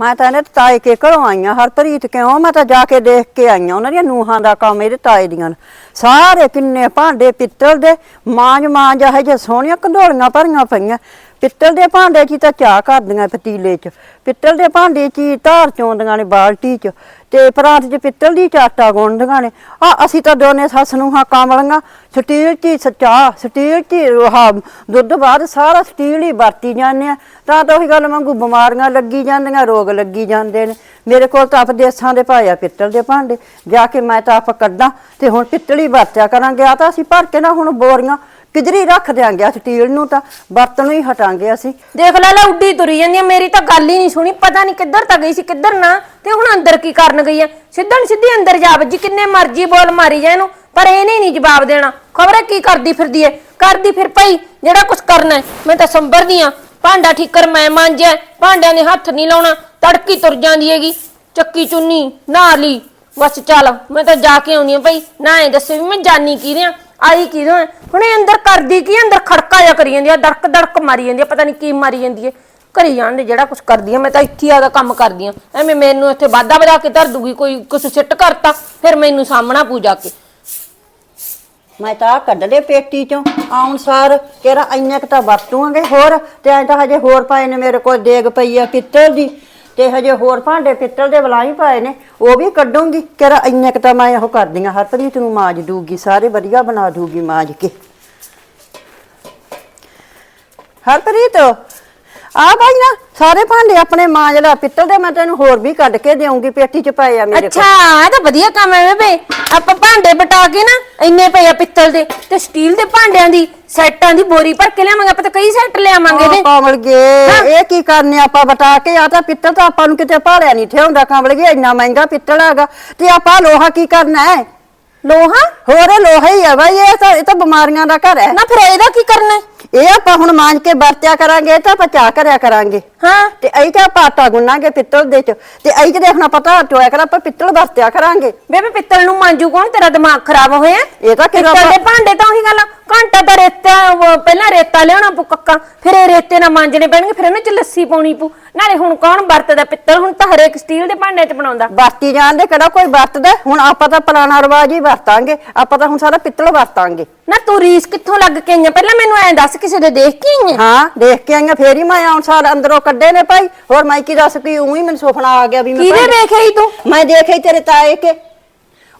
ਮੈਂ ਤਾਂ ਇਹਨੇ ਤਾਏ ਕੇ ਘਰੋਂ ਆਈਆਂ ਹਰਪ੍ਰੀਤ ਕਿਉਂ? ਮੈਂ ਤਾਂ ਜਾ ਕੇ ਦੇਖ ਕੇ ਆਈਆਂ, ਉਹਨਾਂ ਦੀਆਂ ਨੂਹਾਂ ਦਾ ਕੰਮ ਇਹਦੇ ਤਾਏ ਦੀਆਂ ਨੇ। ਸਾਰੇ ਕਿੰਨੇ ਭਾਂਡੇ ਪਿੱਤਲ ਦੇ, ਮਾਂਜ ਮਾਂਜ ਇਹ ਜੇ ਸੋਹਣੀਆਂ ਕੰਧੋਲੀਆਂ ਭਰੀਆਂ ਪਈਆਂ। ਪਿੱਤਲ ਦੇ ਭਾਂਡੇ 'ਚ ਹੀ ਤਾਂ ਚਾਹ ਕਰਦੀਆਂ ਪਤੀਲੇ 'ਚ। ਪਿੱਤਲ ਦੇ ਭਾਂਡੇ 'ਚ ਹੀ ਧਾਰ ਚੋਂਦੀਆਂ ਨੇ ਬਾਲਟੀ 'ਚ। ਤੇ ਪਰਾਤ 'ਚ ਪਿੱਤਲ ਦੀ ਚਾਟਾ ਗੁੰਨਦੀਆਂ ਨੇ। ਆ, ਅਸੀਂ ਤਾਂ ਦੋਨੇ ਸੱਸ ਨੂੰ ਹਾਂ ਕਾਮਲੀਆਂ। ਸਟੀਲ 'ਚ ਹੀ ਸਚਾ ਸਟੀਲ 'ਚ ਹੀ ਆਹ ਦੁੱਧ ਬਾਅਦ ਸਾਰਾ ਸਟੀਲ ਹੀ ਵਰਤੀ ਜਾਂਦੇ ਆ। ਤਾਂ ਤਾਂ ਉਹੀ ਗੱਲ ਵਾਂਗੂ ਬਿਮਾਰੀਆਂ ਲੱਗੀ ਜਾਂਦੀਆਂ, ਰੋਗ ਲੱਗੀ ਜਾਂਦੇ ਨੇ। ਮੇਰੇ ਕੋਲ ਤਾਂ ਆਪਦੇਸਾਂ ਦੇ ਪਾਇਆ ਪਿੱਤਲ ਦੇ ਭਾਂਡੇ। ਜਾ ਕੇ ਮੈਂ ਤਾਂ ਆਪ ਕੱਢਾਂ ਤੇ ਹੁਣ ਪਿੱਤਲ ਹੀ ਵਰਤਿਆ ਕਰਾਂਗੇ। ਆ ਤਾਂ ਅਸੀਂ ਭਰ ਕੇ ਨਾ ਹੁਣ ਬੋਰੀਆਂ ਕਿਧਰੀ ਰੱਖ ਦਿਆਂਗੇ ਆਹ ਸਟੀਲ ਨੂੰ ਤਾਂ ਬਰਤਨ ਹੀ ਹਟਾਂਗੇ ਅਸੀਂ। ਦੇਖ ਲੈ ਲੈ ਉੱਡੀ ਤੁਰੀ ਜਾਂਦੀ ਆ, ਮੇਰੀ ਤਾਂ ਗੱਲ ਹੀ ਨਹੀਂ ਸੁਣੀ, ਪਤਾ ਨਹੀਂ ਕਿੱਧਰ ਤਾਂ ਗਈ ਸੀ, ਕਿੱਧਰ ਨਾ, ਤੇ ਹੁਣ ਅੰਦਰ ਕੀ ਕਰਨ ਗਈ ਆ? ਸਿੱਧਣ ਸਿੱਧੀ ਅੰਦਰ ਜਾ ਵੱਜੀ, ਕਿੰਨੇ ਮਰਜ਼ੀ ਬੋਲ ਮਾਰੀ ਜਾ ਇਹਨੂੰ, ਪਰ ਇਹਨੇ ਨਹੀਂ ਜਵਾਬ ਦੇਣਾ। ਖਬਰ ਕੀ ਕਰਦੀ ਫਿਰਦੀ ਏ ਕਰਦੀ ਫਿਰ ਭਾਈ, ਜਿਹੜਾ ਕੁਝ ਕਰਨਾ ਹੈ। ਮੈਂ ਤਾਂ ਸੰਭਰਦੀ ਆ। ਭਾਂਡਾ ਠੀਕਰ ਮੈਂ ਮਾਂਜਿਆ, ਭਾਂਡਿਆਂ ਨੇ ਹੱਥ ਨਹੀਂ ਲਾਉਣਾ, ਤੜਕੀ ਤੁਰ ਜਾਂਦੀ ਹੈਗੀ। ਚੱਕੀ ਚੁੰਨੀ, ਨਹਾ ਲਈ। ਬਸ ਚੱਲ, ਮੈਂ ਤਾਂ ਜਾ ਕੇ ਆਉਣੀ ਆ ਭਾਈ, ਨਾ ਇਹ ਦੱਸੋ ਵੀ ਮੈਂ ਜਾਨੀ ਕਿਹਦੇ ਆ ਆਈ ਕਿਹਦੋਂ ਆ ਹੁਣ ਇਹ ਅੰਦਰ ਕਰਦੀ ਕੀ ਆ? ਅੰਦਰ ਖੜਕਾ ਜਾ ਕਰੀ ਜਾਂਦੀ ਆ, ਦੜਕ ਦੜਕ ਮਾਰੀ ਜਾਂਦੀ ਆ, ਪਤਾ ਨਹੀਂ ਕੀ ਮਾਰੀ ਜਾਂਦੀ ਹੈ ਕਰੀ ਜਾਣ ਦੇ ਜਿਹੜਾ ਕੁਝ ਕਰਦੀ ਆ, ਮੈਂ ਤਾਂ ਇੱਥੇ ਆਦਾ ਕੰਮ ਕਰਦੀ ਆ। ਐਵੇਂ ਮੈਨੂੰ ਇੱਥੇ ਵਾਧਾ ਵਧਾ ਕੇ ਧਰ ਦੂਗੀ, ਕੋਈ ਕੁਛ ਸਿੱਟ ਕਰਤਾ, ਫਿਰ ਮੈਨੂੰ ਸਾਹਮਣਾ ਪੂਜਾ ਕੇ। ਮੈਂ ਤਾਂ ਆਹ ਕੱਢ ਲਏ ਪੇਟੀ ਚੋਂ, ਆਉਣ ਸਾਰ ਤੇਰਾ ਇੰਨੇ ਕੁ ਤਾਂ ਵਰਤੂਆਂਗੇ, ਹੋਰ ਤੇ ਐਂ ਤਾਂ ਹਜੇ ਹੋਰ ਪਏ ਨੇ ਮੇਰੇ ਕੋਲ ਦੇਗ ਪਈ ਆ ਪਿੱਤਲ ਦੀ। ਤੇ ਹਜੇ ਹੋਰ ਭਾਂਡੇ ਪਿੱਤਲ ਦੇ ਬਲਾਈ ਪਾਏ ਨੇ, ਉਹ ਵੀ ਕੱਢੂੰਗੀ। ਕਿਹੜਾ ਇੰਨੇ ਕੁ ਤਾਂ ਮੈਂ ਉਹ ਕਰਦੀਆਂ ਹਰਪ੍ਰੀਤ ਨੂੰ ਮਾਜ ਦੂਗੀ, ਸਾਰੇ ਵਧੀਆ ਬਣਾ ਦੂਗੀ ਮਾਜ ਕੇ। ਹਰਪ੍ਰੀਤ ਆ ਭਾਈ ਨਾ ਸਾਰੇ ਭਾਂਡੇ ਆਪਣੇ ਮਾਂਜ ਲੈ ਪਿੱਤਲ ਦੇ ਮੈਂ ਤੈਨੂੰ ਹੋਰ ਵੀ ਕੱਢ ਕੇ ਦੇਉਂਗੀ ਪੇਟੀ ਚ ਪਏ ਆ ਮੇਰੇ ਕੋਲ ਅੱਛਾ ਇਹ ਤਾਂ ਵਧੀਆ ਕੰਮ ਹੈ ਬੇਬੇ। ਆਪਾਂ ਭਾਂਡੇ ਬਟਾ ਕੇ ਨਾ ਇੰਨੇ ਪਏ ਆ ਪਿੱਤਲ ਦੇ ਤੇ ਸਟੀਲ ਦੇ ਭਾਂਡਿਆਂ ਦੀ ਸੈੱਟਾਂ ਦੀ ਬੋਰੀ ਭਰ ਕੇ ਲਿਆਵਾਂਗੇ ਆਪਾਂ ਤਾਂ ਕਈ ਸੈੱਟ ਲਿਆਵਾਂਗੇ ਇਹਦੇ ਕਮਲ ਗੇ ਇਹ ਕੀ ਕਰਨੇ ਆਪਾਂ ਬਤਾ ਕੇ ਆ ਤਾਂ ਪਿੱਤਲ ਤਾਂ ਆਪਾਂ ਨੂੰ ਕਿਤੇ ਭਾਲਿਆ ਨਹੀਂ ਠਿਆਉਂਦਾ ਕਮਲ ਗੇ ਇੰਨਾ ਮਹਿੰਗਾ ਪਿੱਤਲ ਹੈਗਾ। ਤੇ ਆਪਾਂ ਲੋਹਾ ਕੀ ਕਰਨਾ ਹੈ? ਲੋਹਾ? ਹੋਰ ਲੋਹਾ ਹੀ ਹੈ ਬਾਈ ਇਹ ਤਾਂ ਇਹ ਤਾਂ ਬਿਮਾਰੀਆਂ ਦਾ ਘਰ ਹੈ। ਨਾ ਫਿਰ ਇਹਦਾ ਕੀ ਕਰਨਾ ਹੈ? ਇਹ ਆਪਾਂ ਹੁਣ ਮਾਂਜ ਕੇ ਵਰਤਿਆ ਕਰਾਂਗੇ ਤਾਂ ਆਪਾਂ ਚਾਹ ਕਰਿਆ ਕਰਾਂਗੇ। ਹਾਂ। ਤੇ ਅਈ ਤਾਂ ਆਪਾਂ ਆਟਾ ਗੁੰਨਾਂਗੇ ਪਿੱਤਲ ਦੇ ਚ। ਤੇ ਅਈ ਤੇ ਦੇਖਣਾ ਪਤਾ ਟੋਇਆ ਕਰ ਆਪਾਂ ਪਿੱਤਲ ਵਰਤਿਆ ਕਰਾਂਗੇ। ਬੇਬੇ ਪਿੱਤਲ ਨੂੰ ਮਾਂਜੂ ਕੌਣ? ਤੇਰਾ ਦਿਮਾਗ ਖਰਾਬ ਹੋਇਆ? ਇਹ ਤਾਂ ਕਿਹੜਾ ਪਿੱਤਲ ਦੇ ਭਾਂਡੇ ਤਾਂ ਉਹੀ ਗੱਲ ਆ, ਘੰਟਾ ਤਾਂ ਰੇਤਾ ਉਹ ਪਹਿਲਾਂ ਰੇਤਾ ਲਿਆਉਣਾ ਪੂ ਕੱਕਾ ਫਿਰ ਇਹ ਰੇਤੇ ਨਾਲ ਮਾਂਜਣੇ ਪੈਣਗੇ ਫਿਰ ਇਹਨਾਂ ਚ ਲੱਸੀ ਪਾਉਣੀ ਪੂ ਨਾਲੇ ਹੁਣ ਕੌਣ ਵਰਤਦਾ ਪਿੱਤਲ? ਹੁਣ ਤਾਂ ਹਰੇਕ ਸਟੀਲ ਦੇ ਭਾਂਡੇ ਚ ਬਣਾਉਂਦਾ। ਵਰਤੀ ਜਾਣਦੇ ਕਿਹੜਾ ਕੋਈ ਵਰਤਦਾ? ਹੁਣ ਆਪਾਂ ਤਾਂ ਪੁਰਾਣਾ ਰਿਵਾਜ ਹੀ ਵਰਤਾਂਗੇ। ਆਪਾਂ ਤਾਂ ਹੁਣ ਸਾਰਾ ਪਿੱਤਲ ਵਰਤਾਂਗੇ। ਨਾ ਤੂੰ ਰੀਸ ਕਿੱਥੋਂ ਲੱਗ ਕੇ ਆਈਆਂ? ਪਹਿਲਾਂ ਮੈਨੂੰ ਐਂ ਦੱਸ ਕਿਸੇ ਦੇ ਦੇਖ ਕੇ ਆਈਆਂ? ਹਾਂ ਦੇਖ ਕੇ ਆਈਆਂ ਫੇਰ ਹੀ ਮੈਂ ਆਉਣ ਸਾਰ ਅੰਦਰੋਂ ਕੱਢੇ ਨੇ ਭਾਈ। ਹੋਰ ਮੈਂ ਕੀ ਦੱਸ ਕੀ ਉਹੀ ਮੈਨੂੰ ਸੁਪਨਾ ਆ ਗਿਆ ਵੀ ਮੈਂ ਕਿਹਦੇ ਵੇਖ ਆਈ ਤੂੰ? ਮੈਂ ਦੇਖੇ ਤੇਰੇ ਤਾਏ ਕੇ।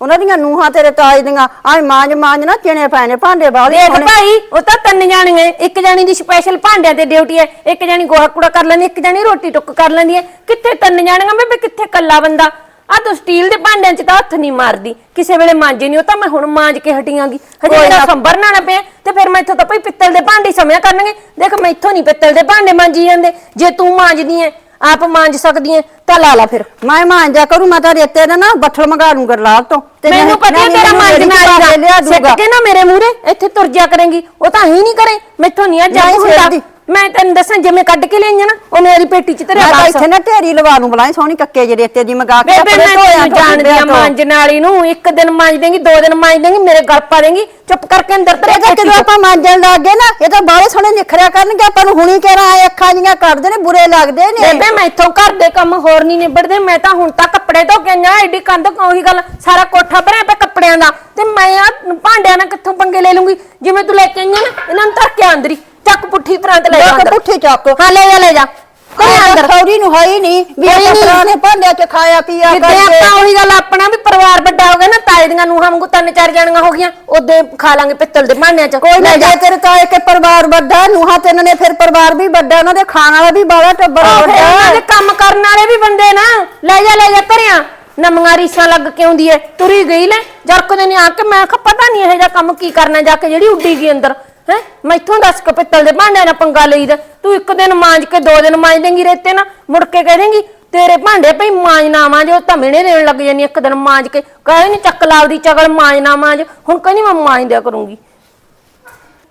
ਉਹਨਾਂ ਦੀਆਂ ਨੂਹਾਂ ਤੇਰੇ ਤਾਏ ਦੀਆਂ। ਆਏ ਮਾਂਜ ਮਾਂਜ ਨਾ ਪਏ ਨੇ ਭਾਂਡੇ ਬਾਹਲੇ ਦੇਖ ਸੋਹਣੇ। ਭਾਈ ਉਹ ਤਾਂ ਤਿੰਨ ਜਾਣੀਆਂ ਏ। ਇੱਕ ਜਾਣੀ ਦੀ ਸਪੈਸ਼ਲ ਭਾਂਡਿਆਂ ਤੇ ਡਿਊਟੀ ਹੈ ਇੱਕ ਜਾਣੀ ਗੋਹਾ ਕੂੜਾ ਕਰ ਲੈਂਦੀ ਇੱਕ ਜਾਣੀ ਰੋਟੀ ਟੁੱਕ ਕਰ ਲੈਂਦੀ ਹੈ। ਕਿੱਥੇ ਤਿੰਨ ਜਾਣੀਆਂ? ਬੇਬੇ ਕਿੱਥੇ ਕੱਲਾ ਬੰਦਾ? ਆ ਤੂੰ ਸਟੀਲ ਦੇ ਭਾਂਡਿਆਂ 'ਚ ਤਾਂ ਹੱਥ ਨਹੀਂ ਮਾਰਦੀ। ਕਿਸੇ ਵੇਲੇ ਮਾਂਜੇ ਨਹੀਂ ਉਹ ਤਾਂ ਮੈਂ ਹੁਣ ਮਾਂਜ ਕੇ ਹਟੀਆਂਗੀ। ਹਜੇ ਕੋਈ ਮੇਰਾ ਨਾ। ਸੰਭਰਨਾ ਨਾ ਪਿਆ ਤੇ ਫਿਰ ਮੈਂ ਇੱਥੋਂ ਤਾਂ ਭਈ ਪਿੱਤਲ ਦੇ ਭਾਂਡੇ ਸਮਿਆ ਕਰਨਗੇ। ਦੇਖ ਮੈਂ ਇੱਥੋਂ ਨਹੀਂ ਪਿੱਤਲ ਦੇ ਭਾਂਡੇ ਮਾਂਜੀ ਜਾਂਦੇ। ਜੇ ਤੂੰ ਮਾਂਜਦੀ ਐ ਆਪ ਮਾਂਜ ਸਕਦੀ ਐ ਤਾਂ ਲਾ ਲਾ ਫਿਰ। ਮੈਂ ਮਾਂਜਿਆ ਕਰੂ ਮੈਂ ਤਾਂ ਰੇਤੇ ਦਾ ਨਾ ਬੱਠਲ ਮੰਗਾ ਲੂੰ ਗਰਲਾਲ ਤੋਂ। ਤੇ ਮੈਨੂੰ ਪਤਾ ਤੇਰਾ ਮਾਂਜਣ ਦਾ ਸਿੱਟ। ਕੇ ਨਾ ਮੇਰੇ ਮੂਹਰੇ ਇੱਥੇ ਤੁਰ ਜਾ ਕਰੇਂਗੀ। ਉਹ ਤਾਂ ਹੀ ਨਹੀਂ ਕਰੇ। ਮੈਥੋਂ ਨਹੀਂ ਆ ਜਾ ਨਹੀਂ ਹੁੰਦਾ। ਮੈਂ ਤੈਨੂੰ ਦੱਸਾਂ ਜਿਵੇਂ ਕੱਢ ਕੇ ਲਿਆਈਆਂ ਨਾ ਉਹ ਮੇਰੀ ਪੇਟੀ 'ਚ ਤੇਰੇ ਮੈਂ ਤਾਂ ਇੱਥੇ ਨਾ ਢੇਰੀ ਲਵਾ ਲੂੰ ਬਲਾਈ ਸੋਹਣੀ ਕੱਕੇ ਜਿਹੇ ਰੇਤੇ ਦੀ ਮੰਗਾ ਕੇ ਬੇਬੇ ਮੈਂ ਤੈਨੂੰ ਤੋਂ ਜਾਣਦੀ ਆ ਤੋਂ। ਮਾਂਜਣ ਵਾਲੀ ਨੂੰ ਇੱਕ ਦਿਨ ਮਾਂਜ ਦੇਂਗੀ ਦੋ ਦਿਨ ਮਾਂਜ ਦੇਂਗੀ ਮੇਰੇ ਗਲ ਪਾ ਦੇਂਗੀ ਚੁੱਪ ਕਰਕੇ ਅੰਦਰ ਤਾਂ ਪੇਟੀ ਜਦੋਂ 'ਚ। ਆਪਾਂ ਮਾਂਜਣ ਲੱਗ ਗਏ ਨਾ ਇਹ ਤਾਂ ਬਾਹਲੇ ਸੋਹਣੇ ਨਿਖਰਿਆ ਕਰਨਗੇ ਆਪਾਂ ਨੂੰ ਹੁਣੀ ਕਿਹੜਾ ਆਏ ਅੱਖਾਂ ਜੀਆਂ ਕੱਢਦੇ ਨੇ ਬੁਰੇ ਲੱਗਦੇ ਨੇ। ਬੇਬੇ ਮੈਥੋਂ ਘਰ ਦੇ ਕੰਮ ਹੋਰ ਨਹੀਂ ਨਿਬੜਦੇ ਮੈਂ ਤਾਂ ਹੁਣ ਤੱਕ ਕੱਪੜੇ ਧੋ ਕੇ ਆਈਆਂ ਐਡੀ ਕੰਧ ਉਹੀ ਗੱਲ ਸਾਰਾ ਕੋਠਾ ਭਰਿਆ ਪਿਆ ਕੱਪੜਿਆਂ ਦਾ। ਤੇ ਮੈਂ ਆ ਭਾਂਡਿਆਂ ਨਾਲ ਕਿੱਥੋਂ ਪੰਗੇ ਲੈ ਲੂੰਗੀ? ਜਿਵੇਂ ਤੂੰ ਲੈ ਕੇ ਆਈਆਂ ਨਾ ਇਹਨਾਂ ਨੂੰ ਧਰ ਕੇ ਅੰਦਰ ਹੀ। ਚੱਕ ਪੁੱਠੀ ਤਰ੍ਹਾਂ ਤੇ ਲੈ ਜਾ ਅੰਦਰ। ਪੁੱਠੇ ਚੱਕ। ਹਾਂ ਲੈ ਜਾ ਲੈ ਜਾ। ਤੇ ਅੰਦਰ। ਖੌਰੀ ਨੂੰ ਹੈ ਹੀ ਨਹੀਂ ਵੀ ਹੋਈ ਇਹ। ਪੁਰਾਣੇ ਭਾਂਡਿਆਂ 'ਚ ਖਾਇਆ ਪੀਆ ਜਿੱਦੇ ਕਰਕੇ। ਆਪਾਂ ਉਹੀ ਗੱਲ ਆਪਣਾ ਵੀ ਪਰਿਵਾਰ ਵੱਡਾ ਹੋ ਗਿਆ ਨਾ ਤਾਏ ਦੀਆਂ ਨੂੰਹਾਂ ਵਾਂਗੂ ਤਿੰਨ ਚਾਰ ਜਾਣੀਆਂ ਹੋ ਗਈਆਂ ਉਹਦੇ ਖਾ ਲਾਂਗੇ ਪਿੱਤਲ ਦੇ ਭਾਂਡਿਆਂ 'ਚ। ਕੋਈ ਨਾ ਜਾ। ਤੇਰੇ ਤਾਏ ਕੇ ਪਰਿਵਾਰ ਵੱਡਾ ਨੂਹਾਂ ਤੇ ਇਹਨਾਂ ਨੇ ਫਿਰ ਪਰਿਵਾਰ ਵੀ ਵੱਡਾ ਉਹਨਾਂ ਦੇ ਖਾਣ ਵਾਲਾ ਵੀ ਬਾਲਾ ਟੱਬਰ ਫਿਰ ਉਹਨਾਂ ਵੱਡਾ ਦੇ ਕੰਮ ਕਰਨ ਵਾਲੇ ਵੀ ਬੰਦੇ ਨਾ। ਲੈ ਜਾ ਲੈ ਜਾ ਧਰਿਆ ਨਮੀਆਂ ਰੀਸਾਂ ਲੱਗ ਕੇ ਆਉਂਦੀ ਐ ਤੁਰੀ ਗਈ ਲੈ। ਜਰਕਦੇ ਨੇ ਆ ਕੇ ਮੈਂ ਕਿਹਾ ਪਤਾ ਨਹੀਂ ਇਹ ਜਿਹਾ ਕੰਮ ਕੀ ਕਰਨਾ ਜਾ ਕੇ ਜਿਹੜੀ ਉੱਡੀ ਗਈ ਅੰਦਰ। ਹੈ? ਮੈਥੋਂ ਦੱਸ ਕੇ ਪਿੱਤਲ ਦੇ ਭਾਂਡਿਆਂ ਨਾਲ ਪੰਗਾ ਲਈਦਾ। ਤੂੰ ਇੱਕ ਦਿਨ ਮਾਂਜ ਕੇ ਦੋ ਦਿਨ ਮਾਂਜ ਦੇਂਗੀ ਰੇਤੇ ਨਾ ਮੁੜ ਕੇ ਕਹਿ ਦੇਂਗੀ, ਤੇਰੇ ਭਾਂਡੇ ਭਈ ਮਾਂਜ ਨਾ ਮਾਂਜ, ਉਹ ਤਾਂ ਮਿਹਣੇ ਦੇਣ ਲੱਗ ਜਾਨੀ ਇੱਕ ਦਿਨ ਮਾਂਜ ਕੇ। ਕਹੇ ਨਹੀਂ ਚੱਕ ਲਾਉਦੀ ਚਗਲ, ਮਾਂਜ ਮਾਂਜ। ਹੁਣ ਕਹਿੰਦੀ ਮੈਂ ਮਾਂਜ ਕਰੂੰਗੀ।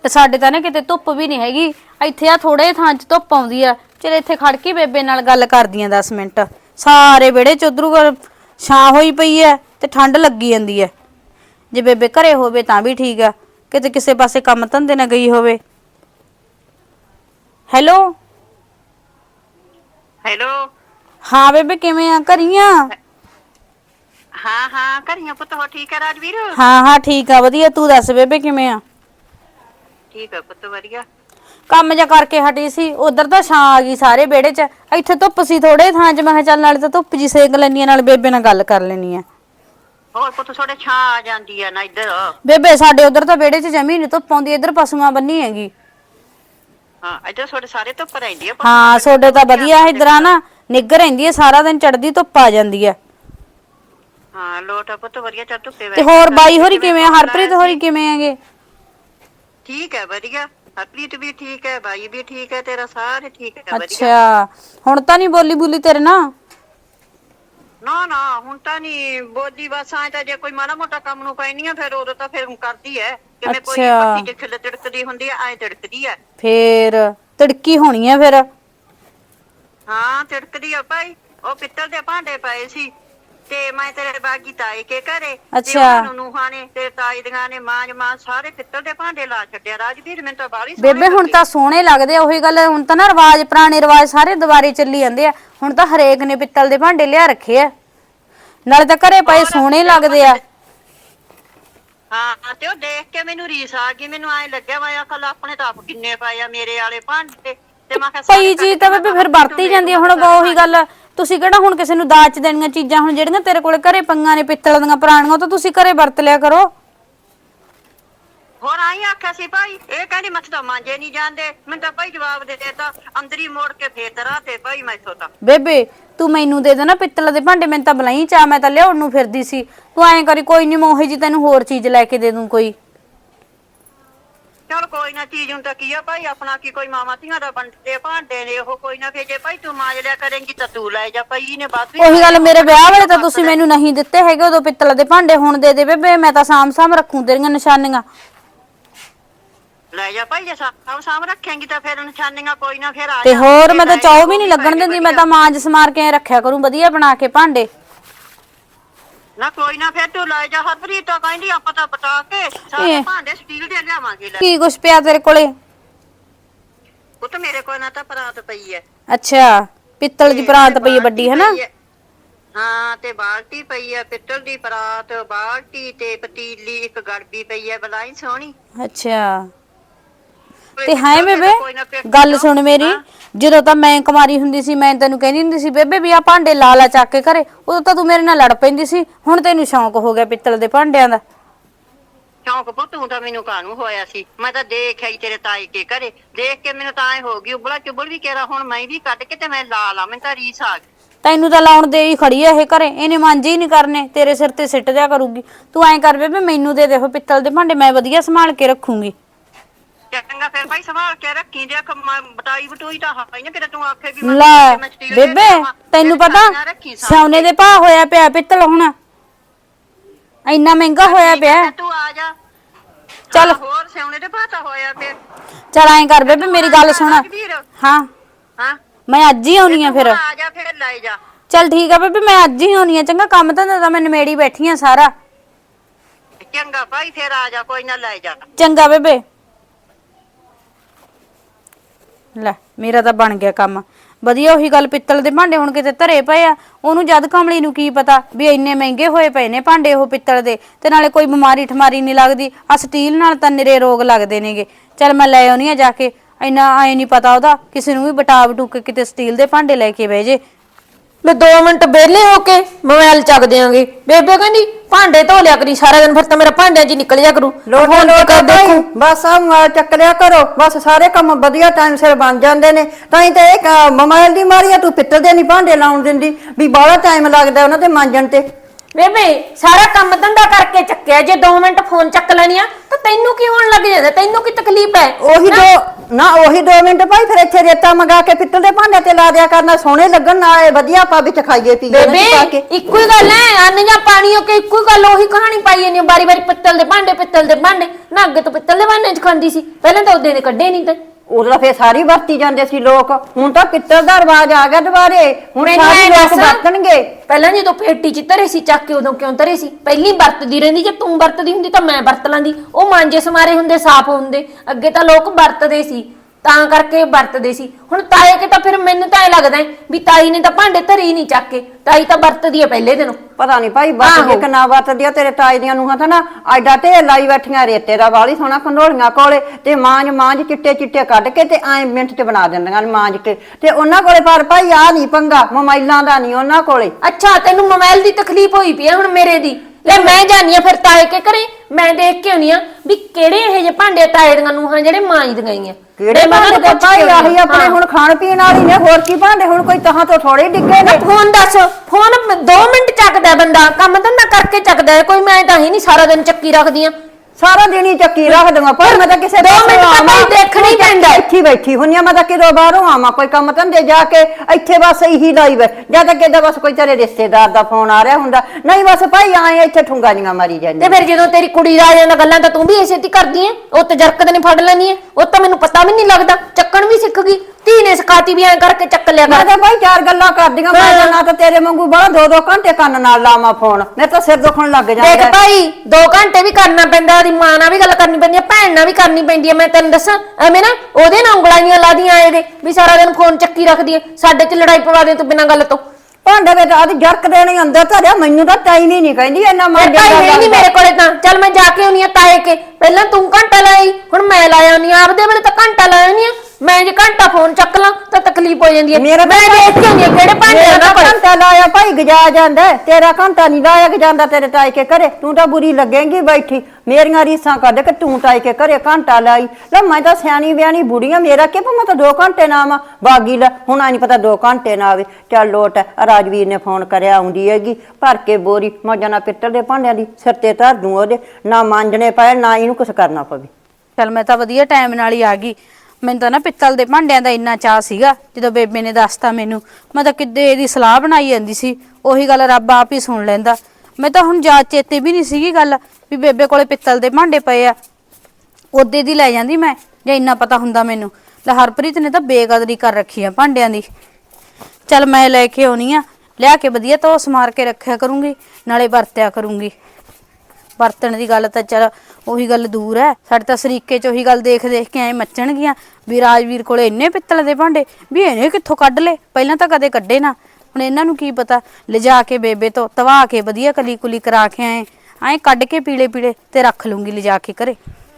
ਤੇ ਸਾਡੇ ਤਾਂ ਨਾ ਕਿਤੇ ਧੁੱਪ ਵੀ ਨਹੀਂ ਹੈਗੀ। ਇੱਥੇ ਆ ਥੋੜੇ ਥਾਂ 'ਚ ਧੁੱਪ ਆਉਂਦੀ ਆ। ਚਲ ਇੱਥੇ ਖੜ ਕੇ ਬੇਬੇ ਨਾਲ ਗੱਲ ਕਰਦੀਆਂ 10 ਮਿੰਟ। ਸਾਰੇ ਵਿਹੜੇ 'ਚ ਉਧਰੂ ਛਾਂ ਹੋਈ ਪਈ ਐ ਤੇ ਠੰਡ ਲੱਗੀ ਜਾਂਦੀ ਐ। ਜੇ ਬੇਬੇ ਘਰੇ ਹੋਵੇ ਤਾਂ ਵੀ ਠੀਕ ਆ। ਕਿਤੇ ਕਿਸੇ ਪਾਸੇ ਕੰਮ ਧੰਦੇ ਨਾ ਗਈ ਹੋਵੇ। ਹੈਲੋ? ਹੈਲੋ? ਹਾਂ ਬੇਬੇ ਕਿਵੇਂ ਆ? ਕਰੀਆਂ ਹਾਂ ਹਾਂ ਘਰੀਆਂ ਪੁੱਤ ਹੋ ਠੀਕ ਹੈ ਰਾਜਵੀਰ? ਹਾਂ ਹਾਂ ਠੀਕ ਆ ਵਧੀਆ। ਤੂੰ ਦੱਸ ਬੇਬੇ ਕਿਵੇਂ ਆ? ਠੀਕ ਹੈ ਪੁੱਤ ਵਧੀਆ। ਕੰਮ ਜਾ ਕਰਕੇ ਹਟੀ ਸੀ। ਉਧਰ ਤਾਂ ਛਾਂ ਆ ਗਈ ਸਾਰੇ ਵਿਹੜੇ 'ਚ। ਇੱਥੇ ਧੁੱਪ ਸੀ ਥੋੜੇ ਥਾਂ 'ਚ। ਮੈਂ ਕਿਹਾ ਚੱਲ ਨਾਲੇ ਤਾਂ ਧੁੱਪ ਜੀ ਸੇਕ ਲੈਣੀ ਨਾਲ ਬੇਬੇ ਨਾਲ ਗੱਲ ਕਰ ਲੈਣੀ ਆ। ਹੋਰ ਪੁੱਤ ਥੋੜੇ ਛਾਂ ਆ ਜਾਂਦੀ ਆ ਨਾ ਇੱਧਰ। ਬੇਬੇ ਸਾਡੇ ਉਧਰ ਤਾਂ ਵਿਹੜੇ 'ਚ ਜਮੀ ਨੀ ਧੁੱਪ ਆਉਂਦੀ ਇੱਧਰ ਪਸ਼ੂਆਂ ਬੰਨੀ ਹੈਗੀ। ਹਾਂ ਇੱਧਰ ਤੁਹਾਡੇ ਸਾਰੇ ਧੁੱਪ ਰਹਿੰਦੀ ਆ ਹਾਂ ਤੁਹਾਡੇ ਤਾਂ ਵਧੀਆ ਇਧਰ ਆ ਨਾ ਨਿੱਘ ਰਹਿੰਦੀ ਹੈ ਸਾਰਾ ਦਿਨ ਚੜਦੀ ਧੁੱਪ ਆ ਜਾਂਦੀ ਹੈ ਹਾਂ ਲੋਟ ਆ ਪੁੱਤ ਵਧੀਆ ਚੱਲ ਧੁੱਪੇ ਤੇ ਹੋਰ ਬਾਈ ਹੋਰੀ ਕਿਵੇਂ ਆ? ਹਰਪ੍ਰੀਤ ਹੋਰੀ ਕਿਵੇਂ ਹੈਗੇ? ਠੀਕ ਹੈ ਵਧੀਆ। ਹਰਪ੍ਰੀਤ ਵੀ ਠੀਕ ਹੈ ਬਾਈ ਵੀ ਠੀਕ ਹੈ ਤੇਰਾ ਸਾਰੇ ਠੀਕ ਹੈ ਵਧੀਆ। ਅੱਛਾ ਹੁਣ ਤਾਂ ਨਹੀਂ ਬੋਲੀ ਬੁਲੀ ਤੇਰੇ ਨਾਲ? ਨਾ ਨਾ ਹੁਣ ਤਾਂ ਨਹੀਂ ਬੋਲੀ ਬਸ ਐ ਤਾਂ ਜੇ ਕੋਈ ਮਾੜਾ ਮੋਟਾ ਕੰਮ ਨੂੰ ਪੈਣੀ ਆ ਫਿਰ ਉਦੋਂ ਤਾਂ ਫਿਰ ਕਰਦੀ ਹੈ ਜਿਵੇਂ ਕੋਈ ਅੱਛਾ। ਪੱਤੀ ਜੇ ਖਿੱਲ ਤਿੜਕਦੀ ਹੁੰਦੀ ਆ ਐ ਤਿੜਕਦੀ ਆ ਫੇਰ ਤੜਕੀ ਹੋਣੀ ਹੈ ਫਿਰ? ਹਾਂ ਤਿੜਕਦੀ ਆ ਭਾਈ। ਉਹ ਪਿੱਤਲ ਦੇ ਭਾਂਡੇ ਪਏ ਸੀ। ਤੇ ਮੈਂ ਤੇਰੇ ਬਾਗੀ ਤਾਏ ਕੇ ਘਰੇ ਅੱਛਾ। ਨੂੰਹਾਂ ਨੇ ਤੇ ਤਾਈ ਦੀਆਂ ਨੇ ਮਾਂ ਮਾਂ ਸਾਰੇ ਪਿੱਤਲ ਦੇ ਭਾਂਡੇ ਲਾ ਛੱਡਿਆ। ਰਾਜਵੀਰ ਮੈਨੂੰ ਤਾਂ ਬਾਹਲੀ ਸੋਹਣੇ ਬੇਬੇ ਹੁਣ ਤਾਂ ਸੋਹਣੇ ਲੱਗਦੇ ਆ ਉਹੀ ਗੱਲ ਹੁਣ ਤਾਂ ਨਾ ਰਿਵਾਜ ਪੁਰਾਣੇ ਰਿਵਾਜ ਸਾਰੇ ਦੁਬਾਰੇ ਚੱਲੀ ਜਾਂਦੇ ਆ। ਹੁਣ ਤਾਂ ਹਰੇਕ ਨੇ ਪਿੱਤਲ ਦੇ ਭਾਂਡੇ ਲਿਆ ਰੱਖੇ ਆ। ਨਾਲੇ ਤਾਂ ਘਰੇ ਪਏ ਸੋਹਣੇ ਲੱਗਦੇ ਆ। ਹਾਂ ਤੇ ਉਹ ਦੇਖ ਕੇ ਮੈਨੂੰ ਰੀਸ ਆ ਗਈ ਮੈਨੂੰ ਐ ਲੱਗਿਆ ਮੈਂ ਆਖਲ ਆਪਣੇ ਤਾਂ ਆਪ ਕਿੰਨੇ ਪਏ ਆ ਮੇਰੇ ਵਾਲੇ ਭਾਂਡੇ। ਤੇ ਮੈਂ ਕਿਹਾ ਸਾਰੇ ਪਈ ਚੀਜ਼ ਤਾਂ ਬੇਬੇ ਫਿਰ ਵਰਤੀ ਜਾਂਦੀ ਆ ਹੁਣ ਉਹੀ ਗੱਲ ਤੁਸੀਂ ਕਿਹੜਾ ਹੁਣ ਕਿਸੇ ਨੂੰ ਦਾਜ ਚ ਦੇਣੀਆਂ ਚੀਜ਼ਾਂ ਹੁਣ ਜਿਹੜੀਆਂ ਤੇਰੇ ਕੋਲੇ ਘਰੇ ਪੰਗਾਂ ਨੇ ਪਿੱਤਲ ਦੀਆਂ ਪੁਰਾਣੀਆਂ ਉਹ ਤਾਂ ਤੁਸੀਂ ਘਰੇ ਵਰਤ ਲਿਆ ਕਰੋ। ਹੋਰ ਆਈ ਆਖਿਆ ਸੀ ਭਾਈ ਇਹ ਕਹਿੰਦੀ ਮੱਥ ਤਾਂ ਮਾਂਜੇ ਨਹੀਂ ਜਾਂਦੇ ਮੈਨੂੰ ਤਾਂ ਭਾਈ ਜਵਾਬ ਦੇ ਦੇਤਾ ਅੰਦਰ ਹੀ ਮੋੜ ਕੇ ਫੇਰ ਤਰਾ ਤੇ ਭਾਈ ਮੈਥੋਂ ਤਾਂ। ਬੇਬੇ ਤੂੰ ਮੈਨੂੰ ਦੇ ਦੇ ਨਾ ਪਿੱਤਲ ਦੇ ਭਾਂਡੇ ਮੈਨੂੰ ਤਾਂ ਬਲਾਈ ਚਾ ਮੈਂ ਤਾਂ ਲਿਆਉਣ ਨੂੰ ਫਿਰਦੀ ਸੀ। ਤੂੰ ਐਂ ਕਰੀ ਕੋਈ ਨਹੀਂ ਮੋਹੇ ਜੀ ਤੈਨੂੰ ਹੋਰ ਚੀਜ਼ ਲੈ ਕੇ ਦੇ ਦੂੰ ਕੋਈ। ਚਲ ਕੋਈ ਨਾ ਚੀਜ਼ ਤਾਂ ਕੀ ਆ ਭਾਈ ਆਪਣਾ ਕੀ ਕੋਈ ਮਾਮਾ ਧੀਆਂ ਦਾ ਬਣਦੇ ਭਾਂਡੇ ਨੇ ਉਹ ਕੋਈ ਨਾ ਜੇ ਭਾਈ ਤੂੰ ਮਾਂਜ ਲਿਆ ਕਰੇਂਗੀ ਤਾਂ ਤੂੰ ਲੈ ਜਾ ਭਾਈ ਇਹਨੇ ਬਾਤ ਵੀ ਉਹੀ ਗੱਲ ਮੇਰੇ ਵਿਆਹ ਵੇਲੇ ਤਾਂ ਤੁਸੀਂ ਮੈਨੂੰ ਨਹੀਂ ਦਿੱਤੇ ਹੈਗੇ ਉਦੋਂ ਪਿੱਤਲ ਦੇ ਭਾਂਡੇ ਹੁਣ ਦੇ ਦੇ ਬੇਬੇ ਮੈਂ ਤਾਂ ਸਾਮ ਸਾਮ ਰੱਖੂ ਤੇਰੀਆਂ ਨਿਸ਼ਾਨੀਆਂ ਲੈ ਜਾ ਭਾਈ ਜੇ ਸਾਮ ਸਾਮ ਰੱਖੇਂਗੀ ਤਾਂ ਫਿਰ ਨਿਸ਼ਾਨੀਆਂ ਕੋਈ ਨਾ ਫਿਰ ਆ ਤੇ। ਹੋਰ ਮੈਂ ਤਾਂ ਜਾ, ਵੀ ਨਹੀਂ ਲੱਗਣ ਦਿੰਦੀ ਮੈਂ। ਤਾਂ ਮਾਂਜ ਸਮਾਰ ਕੇ ਐਂ ਰੱਖਿਆ ਕਰੂੰ ਵਧੀਆ ਬਣਾ ਕੇ ਭਾਂਡੇ ਨਾ ਕੋਈ ਨਾ ਫਿਰ ਤੂੰ ਲੈ ਜਾ ਹਰਪ੍ਰੀਤ ਤਾਂ ਕਹਿੰਦੀ ਆਪਾਂ ਤਾਂ ਬਤਾ ਕੇ ਸਾਰੇ ਇਹ। ਭਾਂਡੇ ਸਟੀਲ ਦੇ ਲਿਆਵਾਂਗੇ ਲੈ। ਕੀ ਕੁਛ ਪਿਆ ਤੇਰੇ ਕੋਲੇ? ਉਹ ਤਾਂ ਮੇਰੇ ਕੋਲ ਨਾ ਤਾਂ ਪਰਾਤ ਪਈ ਹੈ ਅੱਛਾ ਪਿੱਤਲ ਦੀ ਪਰਾਤ ਪਈ ਹੈ ਵੱਡੀ ਹੈ ਨਾ ਪਈ ਹੈ। ਹਾਂ ਤੇ ਬਾਲਟੀ ਪਈ ਹੈ ਪਿੱਤਲ ਦੀ ਪਰਾਤ ਬਾਲਟੀ ਤੇ ਪਤੀਲੀ ਇੱਕ ਗੜਬੀ ਪਈ ਹੈ ਬਲਾਈ ਸੋਹਣੀ। ਅੱਛਾ। ਤੇ ਹੈ ਦੇ ਬੇਬੇ ਗੱਲ ਸੁਣ ਮੇਰੀ ਜਦੋਂ ਤਾਂ ਮੈਂ ਕੁਮਾਰੀ ਹੁੰਦੀ ਸੀ ਮੈਂ ਤੈਨੂੰ ਕਹਿੰਦੀ ਹੁੰਦੀ ਸੀ ਬੇਬੇ ਵੀ ਆ ਭਾਂਡੇ ਲਾ ਲਾ ਚੱਕ ਕੇ ਘਰੇ ਉਦੋਂ ਤਾਂ ਤੂੰ ਮੇਰੇ ਨਾਲ ਲੜ ਪੈਂਦੀ ਸੀ ਹੁਣ ਤੈਨੂੰ ਸ਼ੌਂਕ ਹੋ ਗਿਆ ਪਿੱਤਲ ਦੇ ਭਾਂਡਿਆਂ ਦਾ। ਸ਼ੌਂਕ ਪੁੱਤ ਤੂੰ ਤਾਂ ਮੈਨੂੰ ਕਾਹਨੂੰ ਹੋਇਆ ਸੀ? ਮੈਂ ਤਾਂ ਦੇਖ ਆਈ ਤੇਰੇ ਤਾਈ ਕੇ ਘਰੇ ਦੇਖ ਕੇ ਮੈਨੂੰ ਤਾਂ ਐ ਹੋ ਗਈ ਉਬਲਾ ਚੁਬਲ ਵੀ ਕੇਰਾ ਹੁਣ ਮੈਂ ਵੀ ਕੱਢ ਕੇ ਤੇ ਮੈਂ ਲਾ ਲਾ ਮੈਂ ਤਾਂ ਰੀਸ ਆ ਗਈ। ਤੈਨੂੰ ਤਾਂ ਲਾਉਣ ਦੇ ਹੀ ਖੜੀ ਐ ਇਹ ਘਰੇ ਇਹਨੇ ਮਾਂਜੇ ਹੀ ਨਹੀਂ ਕਰਨੇ ਤੇਰੇ ਸਿਰ ਤੇ ਸਿੱਟ ਦਿਆ ਕਰੂਗੀ। ਤੂੰ ਐਂ ਕਰ ਬੇਬੇ ਮੈਨੂੰ ਦੇ ਦੇਖੋ ਪਿੱਤਲ ਦੇ ਭਾਂਡੇ ਮੈਂ ਵਧੀਆ ਸੰਭਾਲ ਕੇ ਰੱਖੂੰਗੀ। ਚੰਗਾ ਫਿਰ ਭਾਈ ਸੰਭਾਲ ਕੇ ਰੱਖੀ ਦੇਖ ਮੈਂ ਬਟਾਈ ਬਟੂਈ ਤਾਂ ਹਾਈ ਨਾ ਕਿਤੇ ਤੂੰ ਆਖੇ ਵੀ ਮੈਂ ਲੈ ਦੇ ਬੇਬੇ। ਤੈਨੂੰ ਫਿਰ ਪਤਾ ਰੱਖੀ ਸੋਨੇ ਦੇ ਭਾਅ ਹੋਇਆ ਪਿਆ ਪਿੱਤਲ ਹੁਣ। ਇੰਨਾ ਮਹਿੰਗਾ ਹੋਇਆ ਠੀਕ ਪਿਆ। ਹੈ, ਤੂੰ ਆ ਜਾ। ਚੱਲ। ਹਾਂ, ਹੋਰ ਸਿਉਣੇ ਦੇ ਭਾਤਾ ਹੋਇਆ ਫਿਰ ਚਲ ਐਂ ਕਰ ਬੇਬੇ ਮੇਰੀ ਗੱਲ ਸੁਣ। ਹਾਂ। ਹਾਂ। ਮੈਂ ਅੱਜ ਹੀ ਆਉਣੀ ਆ ਤੂੰ ਫਿਰ। ਆ ਜਾ ਫਿਰ ਲੈ ਜਾ। ਚਲ ਠੀਕ ਆ ਬੇਬੇ ਮੈਂ ਅੱਜ ਹੀ ਆਉਣੀ ਆ। ਚੰਗਾ ਕੰਮ ਤਾਂ ਤਾਂ ਮੈਂ ਨਿਮੇੜੀ ਬੈਠੀ ਆ ਸਾਰਾ। ਚੰਗਾ ਭਾਈ ਫਿਰ ਆ ਜਾ ਕੋਈ ਨਾ ਲੈ ਜਾ। ਚੰਗਾ ਬੇਬੇ। ਲੈ, ਮੇਰਾ ਤਾਂ ਬਣ ਗਿਆ ਕੰਮ। ਵਧੀਆ ਉਹੀ ਗੱਲ, ਪਿੱਤਲ ਦੇ ਭਾਂਡੇ ਹੁਣ ਕਿਤੇ ਧਰੇ ਪਏ ਆ। ਉਹਨੂੰ ਜਦ ਕਮਲੀ ਨੂੰ ਕੀ ਪਤਾ ਵੀ ਇੰਨੇ ਮਹਿੰਗੇ ਹੋਏ ਪਏ ਨੇ ਭਾਂਡੇ ਉਹ ਪਿੱਤਲ ਦੇ। ਤੇ ਨਾਲੇ ਕੋਈ ਬਿਮਾਰੀ ਠਮਾਰੀ ਨਹੀਂ ਲੱਗਦੀ। ਆ ਸਟੀਲ ਨਾਲ ਤਾਂ ਨਿਰੇ ਰੋਗ ਲੱਗਦੇ ਨੇਗੇ। ਚਲ ਮੈਂ ਲੈ ਆਉਣੀ ਆ ਜਾ ਕੇ। ਇੰਨਾ ਐ ਨਹੀਂ ਪਤਾ ਉਹਦਾ। ਕਿਸੇ ਨੂੰ ਵੀ ਬਟਾ ਬਟੂਕ ਕਿਤੇ ਸਟੀਲ ਦੇ ਭਾਂਡੇ ਲੈ ਕੇ ਬਹਿ ਜੇ। ਲੈ 2 ਮਿੰਟ ਵਿਹਲੇ ਹੋ ਕੇ ਮੋਬਾਈਲ ਚੱਕ ਦਿਆਂਗੇ। ਬੇਬੇ ਕਹਿੰਦੀ ਭਾਂਡੇ ਧੋ ਲਿਆ ਕਰੀ ਸਾਰਾ ਦਿਨ ਫਿਰ ਤਾਂ ਮੇਰਾ ਭਾਂਡਿਆਂ 'ਚ ਹੀ ਨਿਕਲ ਜਾ ਕਰੂ। ਲੋਟ ਹੁਣ ਕਰ ਦੇਖੂ? ਬਸ ਆ ਮੋਬਾਈਲ ਚੱਕ ਲਿਆ ਕਰੋ। ਬਸ ਸਾਰੇ ਕੰਮ ਵਧੀਆ ਟਾਈਮ ਸਿਰ ਬਣ ਜਾਂਦੇ ਨੇ। ਤਾਂ ਹੀ ਤਾਂ ਇਹ ਕ- ਮੋਬਾਈਲ ਦੀ ਮਾਰੀ ਆ ਤੂੰ ਪਿੱਤਲ ਦੇ ਨਹੀਂ ਭਾਂਡੇ ਲਾਉਣ ਦਿੰਦੀ। ਵੀ ਬਾਹਲਾ ਟਾਈਮ ਲੱਗਦਾ ਉਹਨਾਂ ਤੇ ਮਾਂਜਣ ਤੇ। ਬੇਬੇ ਸਾਰਾ ਕੰਮ ਧੰਦਾ ਕਰਕੇ ਚੱਕਿਆ। ਜੇ 2 ਮਿੰਟ ਫੋਨ ਚੱਕ ਲੈਣੀ ਆ ਤਾਂ ਤੈਨੂੰ ਕੀ ਹੋਣ ਲੱਗ ਜਾਂਦਾ? ਤੈਨੂੰ ਕੀ ਤਕਲੀਫ ਹੈ? ਉਹੀ ਨਾ, ਦੋ ਨਾ ਉਹੀ 2 ਮਿੰਟ ਭਾਈ ਫਿਰ ਇੱਥੇ ਰੇਤਾ ਮੰਗਾ ਕੇ ਪਿੱਤਲ ਦੇ ਭਾਂਡੇ ਤੇ ਲਾ ਦਿਆ ਕਰਨਾ ਸੋਹਣੇ ਲੱਗਣ ਨਾਲੇ ਵਧੀਆ ਆਪਾਂ ਵਿੱਚ ਖਾਈਏ ਪੀਏ ਬੇਬੇ ਪਾ ਕੇ। ਇੱਕੋ ਹੀ ਗੱਲ ਹੈ ਅੰਨੀਆਂ ਪਾਣੀਓ ਕੇ ਇੱਕੋ ਹੀ ਗੱਲ ਉਹੀ ਕਹਾਣੀ ਪਾਈ ਨੇ ਬਾਰੀ ਬਾਰੀ ਪਿੱਤਲ ਦੇ ਭਾਂਡੇ ਪਿੱਤਲ ਦੇ ਭਾਂਡੇ ਨਾ ਅੱਗੇ ਤੋਂ ਪਿੱਤਲ ਦੇ ਭਾਂਡੇ 'ਚ ਖਾਂਦੀ ਸੀ ਪਹਿਲਾਂ ਤਾਂ ਉਹਦੇ ਨੇ ਕੱਢੇ ਨਹੀਂ ਤੇ। ਉਦੋਂ ਤਾਂ ਫੇਰ ਸਾਰੀ ਵਰਤੀ ਜਾਂਦੇ ਸੀ ਲੋਕ। ਹੁਣ ਤਾਂ ਪਿੱਤਲ ਦਾ ਰਿਵਾਜ ਆ ਗਿਆ ਦੁਬਾਰੇ। ਹੁਣ ਮੈਨੂੰ ਸਾਰੇ ਐਂ ਲੋਕ ਦੱਸ, ਵਰਤਣਗੇ। ਪਹਿਲਾਂ ਜਦੋਂ ਪੇਟੀ 'ਚ ਧਰੇ ਸੀ ਚੱਕ ਕੇ ਉਦੋਂ ਕਿਉਂ ਧਰੇ ਸੀ? ਪਹਿਲੀ ਵਰਤਦੀ ਰਹਿੰਦੀ ਜੇ ਤੂੰ ਵਰਤਦੀ ਹੁੰਦੀ ਤਾਂ ਮੈਂ ਵਰਤ ਲਾਂਦੀ। ਉਹ ਮਾਂਜੇ ਸਮਾਰੇ ਹੁੰਦੇ ਸਾਫ਼ ਹੁੰਦੇ। ਅੱਗੇ ਤਾਂ ਲੋਕ ਵਰਤਦੇ ਸੀ। ਤਾਂ ਕਰਕੇ ਵਰਤਦੇ ਸੀ। ਹੁਣ ਤਾਏ ਕੇ ਤਾਂ ਫਿਰ ਮੈਨੂੰ ਤਾਂ ਐ ਲੱਗਦਾ ਹੈ ਵੀ ਤਾਈ ਨੇ ਤਾਂ ਭਾਂਡੇ ਧਰੀ ਨਹੀਂ ਚੱਕ ਕੇ ਤਾਈ ਤਾਂ ਵਰਤਦੀ ਹੈ ਪਹਿਲੇ ਦਿਨੋਂ। ਪਤਾ ਨਹੀਂ ਭਾਈ ਬੱਤ ਆਹੋ। ਕਿ ਨਾ ਵਰਤਦੀ ਆ ਤੇਰੇ ਤਾਏ ਦੀਆਂ ਨੂੰਹਾਂ ਤਾਂ ਨਾ ਐਡਾ ਢੇਰ ਲਾਈ ਬੈਠੀਆਂ ਰੇਤੇ ਦਾ ਵਾਲੀ ਸੋਹਣਾ ਕੰਡੋਲੀਆਂ ਕੋਲੇ ਤੇ ਮਾਂਜ ਮਾਂਜ ਚਿੱਟੇ ਚਿੱਟੇ ਕੱਢ ਕੇ ਤੇ ਐ ਮਿੰਟ ਚ ਬਣਾ ਦਿੰਦੀਆਂ ਨੇ ਮਾਂਜ ਕੇ। ਤੇ ਉਹਨਾਂ ਕੋਲੇ ਪਰ ਭਾਈ ਆ ਨਹੀਂ ਪੰਗਾ ਮੋਬਾਈਲਾਂ ਦਾ ਨਹੀਂ ਉਹਨਾਂ ਕੋਲੇ। ਅੱਛਾ ਤੈਨੂੰ ਮੋਬਾਈਲ ਦੀ ਤਕਲੀਫ ਹੋਈ ਪਈ ਆ ਹੁਣ ਮੇਰੇ ਦੀ। ਲੈ ਮੈਂ ਜਾਨੀ ਆ ਫਿਰ ਤਾਏ ਕੇ ਘਰੇ ਮੈਂ ਦੇਖ ਕੇ ਆਉਣੀ ਆ ਵੀ ਕਿਹੜੇ ਇਹ ਜਿਹੇ ਭਾਂਡੇ ਤਾਏ ਦੀਆਂ ਨੂੰਹਾਂ ਜਿਹੜੇ ਮਾਂਜਦੀਆਂ ਗਈਆਂ। ਕਿਹੜੇ ਭਾਂਡੇ ਤੇ ਭਾਈ ਆਹੀ ਆਪਣੇ ਹੁਣ ਖਾਣ ਪੀਣ ਵਾਲੀ ਨੇ ਹੋਰ ਕੀ ਭਾਂਡੇ ਹੁਣ ਕੋਈ ਤਹਾਂ ਤੋਂ ਥੋੜੇ ਡਿੱਗੇ ਨੇ। ਫੋਨ ਦੱਸ ਫੋਨ 2 ਮਿੰਟ ਚੱਕਦਾ ਬੰਦਾ ਕੰਮ ਧੰਦਾ ਕਰਕੇ ਚੱਕਦਾ। ਕੋਈ ਮੈਂ ਤਾਂ ਹੀ ਨਹੀਂ ਸਾਰਾ ਦਿਨ ਚੱਕੀ ਰੱਖਦੀ ਆ। ਸਾਰਾ ਦਿਨ ਹੀ ਚੱਕੀ ਰੱਖ ਦੂੰਗਾ ਪਰ ਮੈਂ ਤਾਂ ਕਿਸੇ ਦੋ ਮਿੰਟ ਤਾਂ ਭਾਈ ਦੇਖਣਾ ਹੀ ਪੈਂਦਾ। ਇੱਥੇ ਬੈਠੀ ਹੁੰਨੀ ਆ ਮੈਂ ਤਾਂ ਕਿਦੋਂ ਬਾਹਰੋਂ ਆਵਾਂ। ਕੋਈ ਕੰਮ ਧੰਦੇ ਜਾ ਕੇ ਇੱਥੇ ਬਸ ਇਹੀ ਲਾਈ ਵੇ ਜਾਂ ਤਾਂ ਕਿਦਾ ਬਸ ਕੋਈ ਤੇਰੇ ਰਿਸ਼ਤੇਦਾਰ ਦਾ ਫੋਨ ਆ ਰਿਹਾ ਹੁੰਦਾ। ਨਹੀਂ ਬਸ ਭਾਈ ਆਏ ਇੱਥੇ ਠੁੰਗਾ ਜੀਆਂ ਮਾਰੀ ਜਾਂਦੀ ਤੇ ਫਿਰ ਜਦੋਂ ਤੇਰੀ ਕੁੜੀ ਦਾ ਆ ਜਾਂਦਾ ਗੱਲਾਂ ਤਾਂ ਤੂੰ ਵੀ ਇਸੇ ਤੇ ਕਰਦੀ ਐ। ਉਹ ਤੇ ਜਰਕਦ ਨੇ ਫੜ ਲੈਣੀ ਐ। ਉਹ ਤਾਂ ਮੈਨੂੰ ਪਤਾ ਵੀ ਨਹੀਂ ਲੱਗਦਾ। ਚੱਕਣ ਵੀ ਸਿੱਖ ਗਈ। ਧੀ ਨੇ ਸਿਖਾਤੀ ਵੀ ਐਂ ਕਰਕੇ ਚੱਕ ਲਿਆ ਮੈਂ ਕਰ ਤਾਂ ਭਾਈ ਚਾਰ ਗੱਲਾਂ ਕਰਦੀਆਂ ਮੈਂ ਤਾਂ ਨਾ ਤਾਂ ਤੇਰੇ ਵਾਂਗੂ ਬੜਾ ਦੋ ਦੋ ਘੰਟੇ ਕੰਨ ਨਾਲ ਲਾਵਾਂ ਫੋਨ ਮੇਰੇ ਤਾਂ ਸਿਰ ਦੁਖਣ ਲੱਗ ਜਾਂਦਾ ਦੇਖ ਹੈ। ਭਾਈ 2 ਘੰਟੇ ਵੀ ਕਰਨਾ ਪੈਂਦਾ ਉਹਦੀ ਮਾਂ ਨਾਲ ਵੀ ਗੱਲ ਕਰਨੀ ਪੈਂਦੀ ਐ ਭੈਣ ਨਾਲ ਵੀ ਕਰਨੀ ਪੈਂਦੀ ਐ ਮੈਂ ਤੈਨੂੰ ਦੱਸਾਂ ਐਵੇਂ ਨਾ ਉਹਦੇ ਨਾਲ ਉਂਗਲਾਈਆਂ ਲਾਦੀਆਂ ਆਏ ਦੇ ਵੀ ਸਾਰਾ ਦਿਨ ਫੋਨ ਚੱਕੀ ਰੱਖਦੀ ਐ ਸਾਡੇ 'ਚ ਲੜਾਈ ਪਵਾ ਦੇ ਤੂੰ ਬਿਨਾਂ ਗੱਲ ਤੋਂ। ਭਾਂਡੇ ਵਿੱਚ ਆਦੀ ਜਰਕ ਦੇਣੇ ਅੰਦਰ ਧਰਿਆ ਮੈਨੂੰ ਤਾਂ ਟਾਈਮ ਹੀ ਨਹੀਂ ਕਹਿੰਦੀ ਇੰਨਾ ਮੈਂ ਭਾਈ ਹੈ ਨਹੀਂ ਮੇਰੇ ਕੋਲੇ ਤਾਂ। ਚੱਲ ਮੈਂ ਜਾ ਕੇ ਆਉਣੀ ਆ ਤਾਏ ਕੇ। ਪਹਿਲਾਂ ਤੂੰ ਘੰਟਾ ਲਾਈ ਹੁਣ ਮੈਂ ਲਾਇਆ ਆ ਆਪਦੇ ਵੇਲੇ ਤਾਂ ਘੰਟਾ ਲਾਇਆ ਨਹੀਂ ਆ। ਮੈਂ ਜੇ ਘੰਟਾ ਫੋਨ ਚੱਕ ਲਾਂ ਤਾਂ ਤਕਲੀਫ ਹੋ ਜਾਂਦੀ ਹੈ। ਮੇਰਾ ਮੈਂ ਦੇਖ ਕੇ ਕਿਹੜੇ ਭਾਂਡੇ ਮੇਰਾ ਕੋਲ ਘੰਟਾ ਲਾਇਆ ਭਾਈ ਗਜਾ ਜਾਂਦਾ ਹੈ। ਤੇਰਾ ਘੰਟਾ ਨਹੀਂ ਲਾਇਆ ਜਾਂਦਾ ਤੇਰੇ ਤਾਈ ਕੇ ਘਰੇ। ਤੂੰ ਤਾਂ ਬੁਰੀ ਲੱਗੇਂਗੀ ਬੈਠੀ। ਮੇਰੀਆਂ ਰੀਸਾਂ ਕੱਢ ਕੇ ਤੂੰ ਤਾਈ ਕੇ ਘਰੇ ਘੰਟਾ ਲਾਈ। ਲੈ ਮੈਂ ਤਾਂ ਸਿਆਣੀ ਬਿਆਣੀ ਬੁੜੀਆਂ ਮੇਰਾ ਕੀ ਮੈਂ ਤਾਂ 2 ਘੰਟੇ ਨਾ ਆਵਾਂ। ਬਾਗੀ ਲੈ ਹੁਣ ਆ ਨਹੀਂ ਪਤਾ 2 ਘੰਟੇ ਨਾ ਆਵੇ। ਚੱਲ ਲੋਟ ਹੈ ਰਾਜਵੀਰ ਨੇ ਫੋਨ ਕਰਿਆ ਆਉਂਦੀ ਹੈਗੀ। ਭਰ ਕੇ ਬੋਰੀ ਮੌਜਾਂ ਨਾਲ ਪਿੱਤਲ ਦੇ ਭਾਂਡਿਆਂ ਦੀ ਸਿਰ ਤੇ ਧਰ ਦੂੰ ਉਹਦੇ। ਨਾ ਮਾਂਜਣੇ ਪਏ ਨਾ ਇਹਨੂੰ ਕੁਝ ਕਰਨਾ ਪਵੇ। ਚਲ ਮੈਂ ਤਾਂ ਵਧੀਆ ਟਾਈਮ ਨਾਲ ਹੀ ਆ ਗਈ। ਮੈਨੂੰ ਤਾਂ ਨਾ ਪਿੱਤਲ ਦੇ ਭਾਂਡਿਆਂ ਦਾ ਇੰਨਾ ਚਾਹ ਸੀਗਾ, ਜਦੋਂ ਬੇਬੇ ਨੇ ਦੱਸਤਾ ਮੈਨੂੰ। ਮੈਂ ਤਾਂ ਕਿੱਦੇ ਇਹਦੀ ਸਲਾਹ ਬਣਾਈ ਜਾਂਦੀ ਸੀ, ਉਹੀ ਗੱਲ ਰੱਬ ਆਪ ਹੀ ਸੁਣ ਲੈਂਦਾ। ਮੈਂ ਤਾਂ ਹੁਣ ਜਾ ਚੇਤੇ ਵੀ ਨਹੀਂ ਸੀਗੀ ਗੱਲ, ਵੀ ਬੇਬੇ ਕੋਲੇ ਪਿੱਤਲ ਦੇ ਭਾਂਡੇ ਪਏ ਆ। ਉਹਦੇ ਦੀ ਲੈ ਜਾਂਦੀ ਮੈਂ, ਜੇ ਇੰਨਾ ਪਤਾ ਹੁੰਦਾ ਮੈਨੂੰ। ਲੈ ਹਰਪ੍ਰੀਤ ਨੇ ਤਾਂ ਬੇਕਦਰੀ ਕਰ ਰੱਖੀ ਆ ਭਾਂਡਿਆਂ ਦੀ। ਚੱਲ ਮੈਂ ਲੈ ਕੇ ਆਉਣੀ ਆ, ਲਿਆ ਕੇ ਵਧੀਆ ਧੋਸ ਮਾਰ ਕੇ ਰੱਖਿਆ ਕਰੂੰਗੀ, ਨਾਲੇ ਵਰਤਿਆ ਕਰੂੰਗੀ। ਵਰਤਣ ਦੀ ਗੱਲ ਤਾਂ ਚਲ ਉਹੀ ਗੱਲ ਦੂਰ ਹੈ। ਸਾਡੇ ਤਾਂ ਸਰੀਕੇ 'ਚ ਉਹੀ ਗੱਲ ਦੇਖ ਦੇਖ ਕੇ ਐ ਮੱਚਣਗੀਆਂ ਵੀ ਰਾਜਵੀਰ ਕੋਲੇ ਇੰਨੇ ਪਿੱਤਲ ਦੇ ਭਾਂਡੇ ਵੀ ਇਹਨੇ ਕਿੱਥੋਂ ਕੱਢ ਲਏ? ਪਹਿਲਾਂ ਤਾਂ ਕਦੇ ਕੱਢੇ ਨਾ। ਹੁਣ ਇਹਨਾਂ ਨੂੰ ਕੀ ਪਤਾ? ਲਿਜਾ ਕੇ ਬੇਬੇ ਤੋਂ, ਤਵਾ ਕੇ ਵਧੀਆ ਕਲੀ ਕੁਲੀ ਕਰਾ ਕੇ ਆਏ ਐਂ ਕੱਢ ਕੇ ਪੀਲੇ ਪੀਲੇ ਤੇ ਰੱਖ ਲੂੰਗੀ ਲਿਜਾ ਕੇ ਘਰੇ।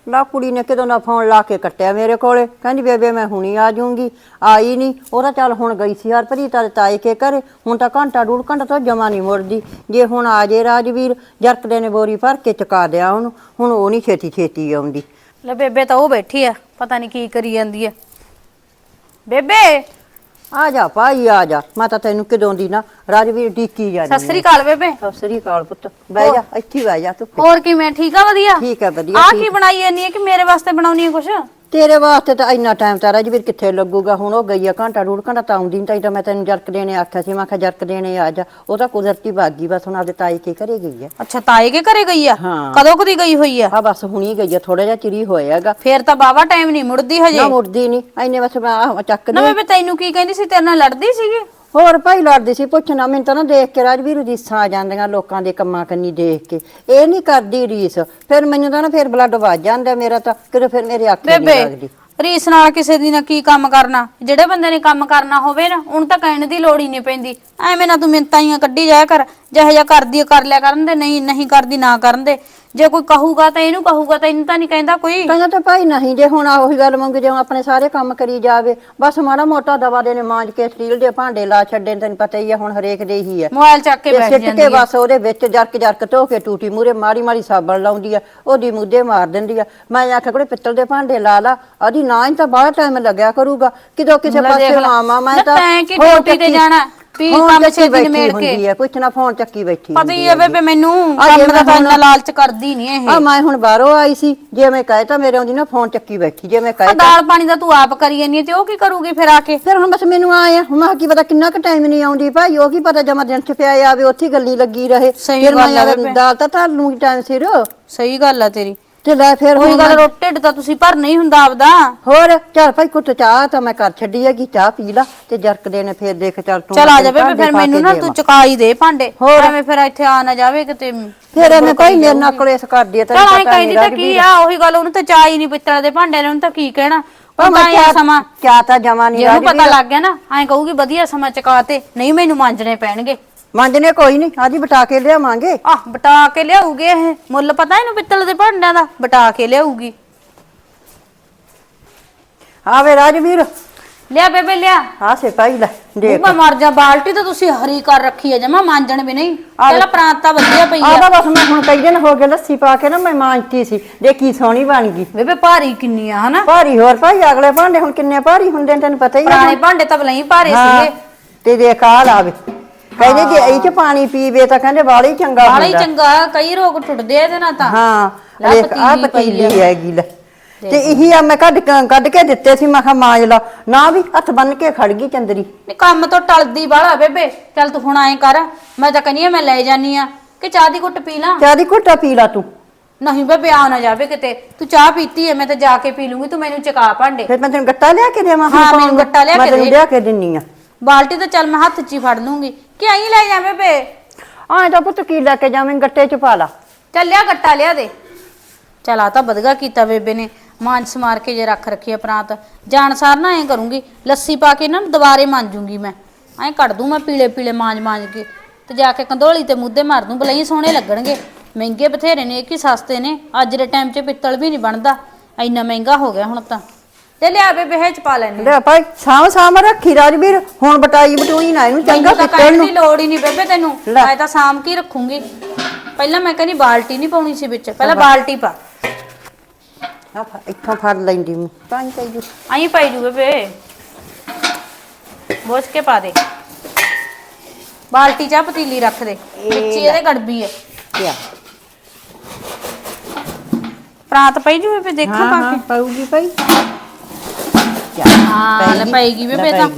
ਲਾ ਕੁੜੀ ਨੇ ਕਿਦੋਂ ਦਾ ਫੋਨ ਲਾ ਕੇ ਕੱਟਿਆ ਮੇਰੇ ਕੋਲੇ। ਕਹਿੰਦੀ, ਬੇਬੇ, ਮੈਂ ਹੁਣੀ ਆ ਜਾਊਂਗੀ। ਆਈ ਨਹੀਂ ਉਹਦਾ ਚੱਲ ਹੁਣ ਗਈ ਸੀ ਹਰਪ੍ਰੀਤ ਤੇ ਤਾਏ ਕੇ ਘਰੇ। ਹੁਣ ਤਾਂ ਘੰਟਾ ਡੂੜ ਘੰਟਾ ਤੋਂ ਜਮਾ ਨਹੀਂ ਮੁੜਦੀ। ਜੇ ਹੁਣ ਆ ਜੇ ਰਾਜਵੀਰ ਜਰਕਦੇ ਨੇ ਬੋਰੀ ਭਰ ਕੇ ਚੁਕਾ ਦਿਆ ਉਹਨੂੰ। ਹੁਣ ਉਹ ਨਹੀਂ ਛੇਤੀ ਛੇਤੀ ਆਉਂਦੀ। ਲੈ ਬੇਬੇ ਤਾਂ ਉਹ ਬੈਠੀ ਆ, ਪਤਾ ਨਹੀਂ ਕੀ ਕਰੀ ਜਾਂਦੀ ਆ। ਬੇਬੇ! ਆ ਜਾ ਭਾਈ ਆ ਜਾ। ਮੈਂ ਤਾਂ ਤੈਨੂੰ ਕਿਦੋਂ ਦੀ ਨਾ ਰਾਜਵੀਰ ਡੀਕੀ ਜਾਂਦੀ ਸਤਿ ਸ੍ਰੀ ਅਕਾਲ ਬੇਬੇ। ਸਤਿ ਸ੍ਰੀ ਅਕਾਲ ਪੁੱਤ। ਬਹਿ ਜਾ ਇੱਥੇ ਬਹਿ ਜਾ ਤੂੰ। ਹੋਰ ਕਿਵੇਂ? ਠੀਕ ਆ ਵਧੀਆ? ਠੀਕ ਹੈ ਵਧੀਆ ਆ ਕੀ ਬਣਾਈ ਜਾਨੀ ਹੈ ਕਿ ਮੇਰੇ ਵਾਸਤੇ ਬਣਾਉਣੀ ਹੈ ਕੁਛ? ਤੇਰੇ ਵਾਸਤੇ ਤਾਂ ਇੰਨਾ ਟਾਈਮ ਤਾਂ ਰਾਜਵੀਰ ਕਿੱਥੇ ਲੱਗੂਗਾ? ਹੁਣ ਉਹ ਗਈ ਆ ਘੰਟਾ ਡੂਢ ਘੰਟਾ ਤਾਂ ਆਉਂਦੀ ਨਹੀਂ ਤਾਂ ਮੈਂ ਤੈਨੂੰ ਜਰਕ ਦੇਣੇ ਆਖਿਆ ਸੀ। ਮੈਂ ਕਿਹਾ ਜਰਕ ਦੇਣੇ ਆ ਜਾ। ਉਹ ਤਾਂ ਕੁਦਰਤੀ ਭਾਗੀ ਬਸ ਹੁਣ ਆਪਦੇ ਤਾਈ ਕੇ ਘਰੇ ਗਈ ਆ। ਅੱਛਾ ਤਾਏ ਕੇ ਘਰੇ ਗਈ ਆ? ਹਾਂ। ਕਦੋਂ ਕਦੀ ਗਈ ਹੋਈ ਆ? ਆ ਬਸ ਹੁਣੀ ਗਈ ਆ। ਥੋੜਾ ਜਿਹਾ ਚਿਰੀ ਹੋਇਆਗਾ ਫੇਰ ਤਾਂ ਬਾਵਾ ਟਾਈਮ ਨਹੀਂ ਮੁੜਦੀ ਹਜੇ। ਨਾ ਮੁੜਦੀ ਨਹੀਂ ਐਨੇ ਬਸ ਮੈਂ ਆਹ ਚੱਕ ਨਾ ਦੇ। ਬੇਬੇ ਤੈਨੂੰ ਕੀ ਕਹਿੰਦੀ ਸੀ? ਤੇਰੇ ਨਾਲ ਲੜਦੀ ਸੀਗੀ? ਹੋਰ ਭਾਈ ਲੜਦੀ ਸੀ ਪੁੱਛਣਾ ਮੈਨੂੰ ਤਾਂ ਨਾ ਦੇਖ ਕੇ ਰਾਜਵੀਰ ਰੀਸਾਂ ਆ ਜਾਂਦੀਆਂ ਲੋਕਾਂ ਦੇ ਕੰਮਾਂ ਕੰਨੀ ਦੇਖ ਕੇ। ਇਹ ਨਹੀਂ ਕਰਦੀ ਰੀਸ ਫਿਰ ਮੈਨੂੰ ਤਾਂ ਨਾ ਫਿਰ ਬਲੱਡ ਵੱਜ ਜਾਂਦਾ ਮੇਰਾ ਤਾਂ ਕਿਤੇ ਫਿਰ ਮੇਰੇ ਅੱਖ ਨਹੀਂ ਲੱਗਦੀ। ਰੀਸ ਨਾਲ ਕਿਸੇ ਦੀ ਨਾ ਕੀ ਕੰਮ ਕਰਨਾ। ਜਿਹੜੇ ਬੰਦੇ ਨੇ ਕੰਮ ਕਰਨਾ ਹੋਵੇ ਨਾ ਉਹਨੂੰ ਤਾਂ ਕਹਿਣ ਦੀ ਲੋੜ ਹੀ ਨਹੀਂ ਪੈਂਦੀ। ਐਵੇਂ ਨਾ ਤੂੰ ਮਿੰਤਾਈਆਂ ਕੱਢੀ ਜਾਇਆ ਕਰ ਜਿਹੋ ਜਿਹਾ ਕਰਦੀ ਆ ਕਰ ਲਿਆ ਕਰਨ ਦੇ ਨਹੀਂ ਨਹੀਂ ਕਰਦੀ ਨਾ ਕਰਨ ਦੇ। ਜੇ ਕੋਈ ਕਹੂਗਾ ਤਾਂ ਇਹਨੂੰ ਕਹੂਗਾ ਤਾਂ ਇਹਨੂੰ ਤਾਂ ਨਹੀਂ ਕਹਿੰਦਾ ਕੋਈ। ਕਹਿੰਦਾ ਤਾਂ ਭਾਈ ਨਹੀਂ ਜੇ ਹੁਣ ਉਹੀ ਗੱਲ ਮੰਗ ਜੇ ਆਪਣੇ ਸਾਰੇ ਕੰਮ ਕਰੀ ਜਾਵੇ ਬਸ ਮਾੜਾ ਮੋਟਾ ਦਵਾ ਦੇ ਨੇ ਮਾਂਜ ਕੇ ਸਟੀਲ ਦੇ ਭਾਂਡੇ ਲਾ ਛੱਡੇ ਤੈਨੂੰ ਪਤਾ ਹੀ ਆ ਹੁਣ ਹਰੇਕ ਦੇ ਹੀ ਆ। ਮੋਬਾਈਲ ਚੱਕ ਕੇ ਬੈਠ ਜਾਂਦੀ ਆ। ਬਸ ਉਹਦੇ ਵਿੱਚ ਜਰਕ ਜਰਕ ਧੋ ਕੇ ਟੂਟੀ ਮੂਰੇ ਮਾਰੀ ਮਾਰੀ ਸਾਬਣ ਲਾਉਂਦੀ ਆ ਉਹਦੀ ਮੁੱਦੇ ਮਾਰ ਦਿੰਦੀ ਆ। ਮੈਂ ਆਖਿਆ ਕੋਲੇ ਪਿੱਤਲ ਦੇ ਭਾਂਡੇ ਲਾ ਲਾ ਉਹਦੀ ਨਾ ਹੀ ਤਾਂ ਬਾਹਲਾ ਟਾਈਮ ਲੱਗਿਆ ਕਰੂਗਾ ਕਿਦੋਂ ਕਿਸੇ ਪਾਸੇ। ਆਵਾਂ ਮੈਂ ਤਾਂ ਤੈਂ ਕੀ ਡਿਊਟੀ ਤੇ ਜਾਣਾ? ਵੀ ਕੰਮ ਛੇਤੀ ਨਿਬੇੜ ਕੇ। ਆ ਨਾ ਫੋਨ ਚੱਕੀ ਬੈਠੀ ਪਤਾ ਹੀ ਆ ਬੇਬੇ ਮੈਨੂੰ ਆ ਕੰਮ ਦਾ ਤਾਂ ਇੰਨਾ ਹੁਣ- ਲਾਲਚ ਕਰਦੀ ਨਹੀਂ ਇਹ ਆ ਮੈਂ ਹੁਣ ਬਾਹਰੋਂ ਆਈ ਸੀ ਜੇ ਮੈਂ ਕਹੇ ਤਾਂ ਮੇਰੇ ਆਉਂਦੀ ਨਾ ਫੋਨ ਚੱਕੀ ਬੈਠੀ ਜੇ ਮੈਂ ਆ ਕਹੇ ਦਾਲ ਪਾਣੀ ਦਾ ਤੂੰ ਆਪ ਕਰੀ ਜਾਨੀ ਆਂ ਤੇ ਉਹ ਕੀ ਕਰੂਗੀ ਫਿਰ ਆ ਕੇ ਫਿਰ ਹੁਣ ਬਸ ਮੈਨੂੰ ਆਏ ਆ ਮੈਂ ਕਿਹਾ ਕੀ ਪਤਾ ਕਿੰਨਾ ਕੁ ਟਾਈਮ ਨਹੀਂ ਆਉਂਦੀ ਭਾਈ ਉਹ ਕੀ ਪਤਾ ਜਮਾ ਦਿਨ ਚ ਪਿਆ ਆਵੇ ਉੱਥੇ ਹੀ ਗੱਲੀ ਲੱਗੀ ਰਹੇ ਫਿਰ ਆ ਮੈਂ। ਦਾਲ ਤਾਂ ਲੂੰਗੀ ਟਾਈਮ ਸਿਰ ਸਹੀ ਗੱਲ ਆ ਤੇਰੀ ਤੇ ਲੈ ਫਿਰ ਉਹੀ ਗੱਲ ਮੈਂ- ਢਿੱਡ ਤਾਂ ਤੁਸੀਂ ਭਰ ਨਹੀਂ ਹੁੰਦਾ ਆਪਦਾ। ਹੋਰ ਚੱਲ ਭਾਈ ਕੁੱਟ ਚਾਹ ਤਾਂ ਮੈਂ ਕਰ ਛੱਡੀ ਹੈਗੀ ਚਾਹ ਪੀ ਲਾ ਤੇ ਜਰਕ ਦੇ ਨੇ ਫਿਰ ਦੇਖ ਚੱਲ ਤੂੰ ਚਲ ਆ ਆਪਣੇ ਜਾ ਬੇਬੇ ਭਾਂਡੇ ਫਿਰ ਪਾ ਮੈਨੂੰ ਕੇ ਨਾ ਦੇਵਾਂ। ਤੂੰ ਚੁਕਾਈ ਦੇ ਭਾਂਡੇ ਹੋਰ। ਐਵੇਂ ਫਿਰ ਇੱਥੇ ਆ ਨਾ ਜਾਵੇ ਕਿਤੇ ਫਿਰ ਐਵੇਂ ਭਾਈ ਮੇਰੇ ਨਾਲ ਕਲੇਸ਼ ਕਰਦੀ ਹੈ ਚਲ ਤੈਨੂੰ ਆਈ ਪਤਾ ਕਹਿੰਦੀ ਤਾਂ ਕੀ ਆ ਉਹੀ ਗੱਲ ਉਹਨੂੰ ਤਾਂ ਚਾਹ ਹੀ ਨਹੀਂ ਪਿੱਤਲ ਦੇ ਭਾਂਡੇ ਨੇ ਉਹਨੂੰ ਤਾਂ ਕੀ ਕਹਿਣਾ? ਉਹ ਤਾਂ ਇਹ ਸਮਾਂ। ਕਿਆ ਤਾਂ ਜਮਾ ਨਹੀਂ ਜੇ ਉਹਨੂੰ ਪਤਾ ਲੱਗ ਗਿਆ ਨਾ ਐਂ ਕਹੂਗੀ ਵਧੀਆ ਸਮਾਂ ਚਕਾ ਤੇ ਨਹੀਂ ਮੈਨੂੰ ਮਾਂਜਣੇ ਪੈਣਗੇ। ਮੰਜਨੇ ਕੋਈ ਨਹੀਂ ਹੀ ਬਟਾ ਕੇ ਲਿਆਵਾਂਗੇ। ਆਹ ਬਟਾ ਕੇ ਲਿਆਊਗੇ ਇਹ? ਮੁੱਲ ਪਤਾ ਇਹਨੂੰ ਪਿੱਤਲ ਦੇ ਭਾਂਡਿਆਂ ਦਾ? ਬਟਾ ਕੇ ਲਿਆਊਗੀ। ਆਵੇ ਰਾਜਵੀਰ। ਲਿਆ ਬੇਬੇ ਲਿਆ। ਆ ਸੇ ਪਾਈ ਲੈ ਦੇਖ। ਮੈਂ ਮਰ ਜਾ ਬਾਲਟੀ ਤਾਂ ਤੁਸੀਂ ਹਰੀ ਕਰ ਰੱਖੀ ਹੈ ਜਮਾ ਮਾਂਜਣ ਵੀ ਨਹੀਂ। ਆ ਪਹਿਲਾਂ ਪ੍ਰਾਂਤ ਵਧੀਆ ਪਈ ਆ। ਆਦਾ ਬਸ ਮੈਂ ਹੁਣ ਕਈ ਦਿਨ ਹੋ ਗਏ ਲੱਸੀ ਪਾ ਕੇ ਨਾ ਮੈਂ ਮਾਂਜਤੀ ਸੀ ਦੇਖੀ ਸੋਹਣੀ ਬਣ ਗਈ। ਬੇਬੇ ਭਾਰੀ ਕਿੰਨੀ ਆ ਹਨਾ? ਭਾਰੀ ਹੋਰ ਭਾਈ ਅਗਲੇ ਭਾਂਡੇ ਹੁਣ ਕਿੰਨੇ ਭਾਰੀ ਹੁੰਦੇ ਨੇ ਤੈਨੂੰ ਪਤਾ ਹੀ ਪੁਰਾਣੇ ਭਾਂਡੇ ਤਾਂ ਬਲਈ ਭਾਰੇ ਹਾਂ, ਸੀਗੇ। ਤੇ ਦੇਖ ਆ ਲਾਵੇ ਕਹਿੰਦੇ ਜੇ ਇਹ ਚ ਪਾਣੀ ਪੀਵੇ ਤਾਂ ਕਹਿੰਦੇ ਹੀ ਚੰਗਾ ਬਾਲਾ ਹੀ ਹੁੰਦਾ। ਚੰਗਾ ਕਈ ਰੋਗ ਟੁੱਟਦੇ ਆ ਇਹਦੇ ਨਾਲ ਤਾਂ। ਹਾਂ ਲੈ ਦੇਖ ਆ ਪਤੀਲੀ ਪਈ ਪਤੀਲੀ ਹੈਗੀ ਲੈ। ਤੇ ਇਹੀ ਆ ਮੈਂ ਕੱਢ ਕੇ- ਕੱਢ ਕੇ ਦਿੱਤੇ ਸੀ ਮੈਂ ਕਿਹਾ ਮਾਂਜ ਲਾ। ਨਾ ਵੀ ਹੱਥ ਬੰਨ ਕੇ ਖੜ ਗਈ ਚੰਦਰੀ। ਨਹੀਂ ਕੰਮ ਤੋਂ ਟਲਦੀ ਬਾਲਾ ਬੇਬੇ ਚੱਲ ਤੂੰ ਹੁਣ ਐਂ ਕਰ। ਮੈਂ ਤਾਂ ਕਹਿੰਦੀ ਆ ਮੈਂ ਲੈ ਜਾਨੀ ਆ। ਕਿ ਚਾਹ ਦੀ ਘੁੱਟ ਪੀ ਲਾਂ? ਚਾਹ ਦੀ ਘੁੱਟਾ ਪੀ ਲਾ ਤੂੰ। ਨਹੀਂ ਬੇਬੇ ਆ ਨਾ ਜਾਵੇ ਕਿਤੇ। ਤੂੰ ਚਾਹ ਪੀਤੀ ਹੈ ਮੈਂ ਤਾਂ ਜਾ ਕੇ ਪੀ ਲੂੰਗੀ ਤੂੰ ਮੈਨੂੰ ਚਕਾ ਭਾਂਡੇ। ਫਿਰ ਮੈਂ ਤੈਨੂੰ ਗੱਟਾ ਲਿਆ ਕੇ ਦੇਵਾਂ ਹਾਂ, ਮੈਨੂੰ? ਗੱਟਾ ਲਿਆ ਕੇ ਦੇ। ਲਿਆ ਕੇ ਦਿੰਨੀ ਆ। ਬਾਲਟੀ ਤਾਂ ਚੱਲ ਮੈਂ ਹੱਥ 'ਚ ਹੀ ਫੜ ਲੂੰਗੀ। ਕਿ ਐਂ ਲੈ ਜਾ ਬੇਬੇ? ਆਏ ਤਾਂ ਪੁੱਤ ਕੀ ਲੈ ਕੇ ਜਾਵੇਂ ਗੱਟੇ ਚ ਪਾ ਲਾ। ਚੱਲ ਲਿਆ ਗੱਟਾ ਲਿਆ ਦੇ। ਚੱਲ ਆ ਤਾਂ ਬਦਗਾ ਕੀਤਾ ਬੇਬੇ ਨੇ। ਮਾਂਜ ਮਾਰ ਕੇ ਜੇ ਰੱਖ ਰੱਖੀ ਪ੍ਰਾਂਤ। ਜਾਣ ਸਾਰ ਨਾ ਐਂ ਕਰੂੰਗੀ। ਲੱਸੀ ਪਾ ਕੇ ਇਹਨਾਂ ਨੂੰ ਦੁਬਾਰੇ ਮਾਂਜੂੰਗੀ ਮੈਂ। ਐਂ ਕੱਢ ਦੂੰ ਮੈਂ ਪੀਲੇ ਪੀਲੇ ਮਾਂਜ ਮਾਂਜ ਕੇ। ਤੇ ਜਾ ਕੇ ਕੰਧੋਲੀ ਤੇ ਮੁੱਦੇ ਮਾਰ ਦੂੰ ਬਲਈ ਸੋਹਣੇ ਲੱਗਣਗੇ। ਮਹਿੰਗੇ ਬਥੇਰੇ ਨੇ ਕੀ ਸਸਤੇ ਨੇ। ਅੱਜ ਦੇ ਟਾਈਮ 'ਚ ਪਿੱਤਲ ਵੀ ਨਹੀਂ ਬਣਦਾ। ਇੰਨਾ ਮਹਿੰਗਾ ਹੋ ਗਿਆ ਹੁਣ ਤਾਂ। ਤੇ ਲਿਆ ਬੇਬੇ ਇਹ ਚ ਪਾ ਲੈਣੇ ਲੈ ਭਾਈ ਸਾਮ ਸਾਮ ਰੱਖੀ ਰਾਜਵੀਰ ਹੁਣ ਬਟਾਈ ਬਟੂਈ ਨਾ ਇਹਨੂੰ ਚੰਗਾ ਤਾਂ ਨੂੰ ਦੀ ਲੋੜ ਹੀ ਨਹੀਂ ਬੇਬੇ ਤੈਨੂੰ। ਲੈ। ਮੈਂ ਤਾਂ ਸਾਂਭ ਕੇ ਰੱਖੂੰਗੀ। ਪਹਿਲਾਂ ਮੈਂ ਕਹਿੰਦੀ ਬਾਲਟੀ ਨਹੀਂ ਪਾਉਣੀ ਸੀ ਵਿੱਚ ਪਹਿਲਾਂ ਬਾਲਟੀ ਪਾ। ਇੱਥੋਂ ਫੜ ਲੈਂਦੀ ਮੈਂ ਤਾਂ ਹੀ ਕਹੀ ਆਈ ਪਾਈ ਜੂ ਬੇਬੇ। ਬੋਝ ਕੇ ਪਾ ਦੇ। ਬਾਲਟੀ ਚ ਆਹ ਪਤੀਲੀ ਰੱਖ ਦੇ। ਵਿੱਚ ਹੀ ਇਹਦੇ ਗੜਬੀ ਹੈ। ਕਿਆ ਪ੍ਰਾਤ ਪਈ ਜੂ ਬੇਬੇ ਦੇਖਾਂ ਹਾਂ ਪਾ ਹਾਂ ਕੇ। ਪਾਉਗੀ ਭਾਈ। ਕਿਆ? ਹਾਂ ਲੈ ਪਏਗੀ ਬੇਬੇ ਤਾਂ।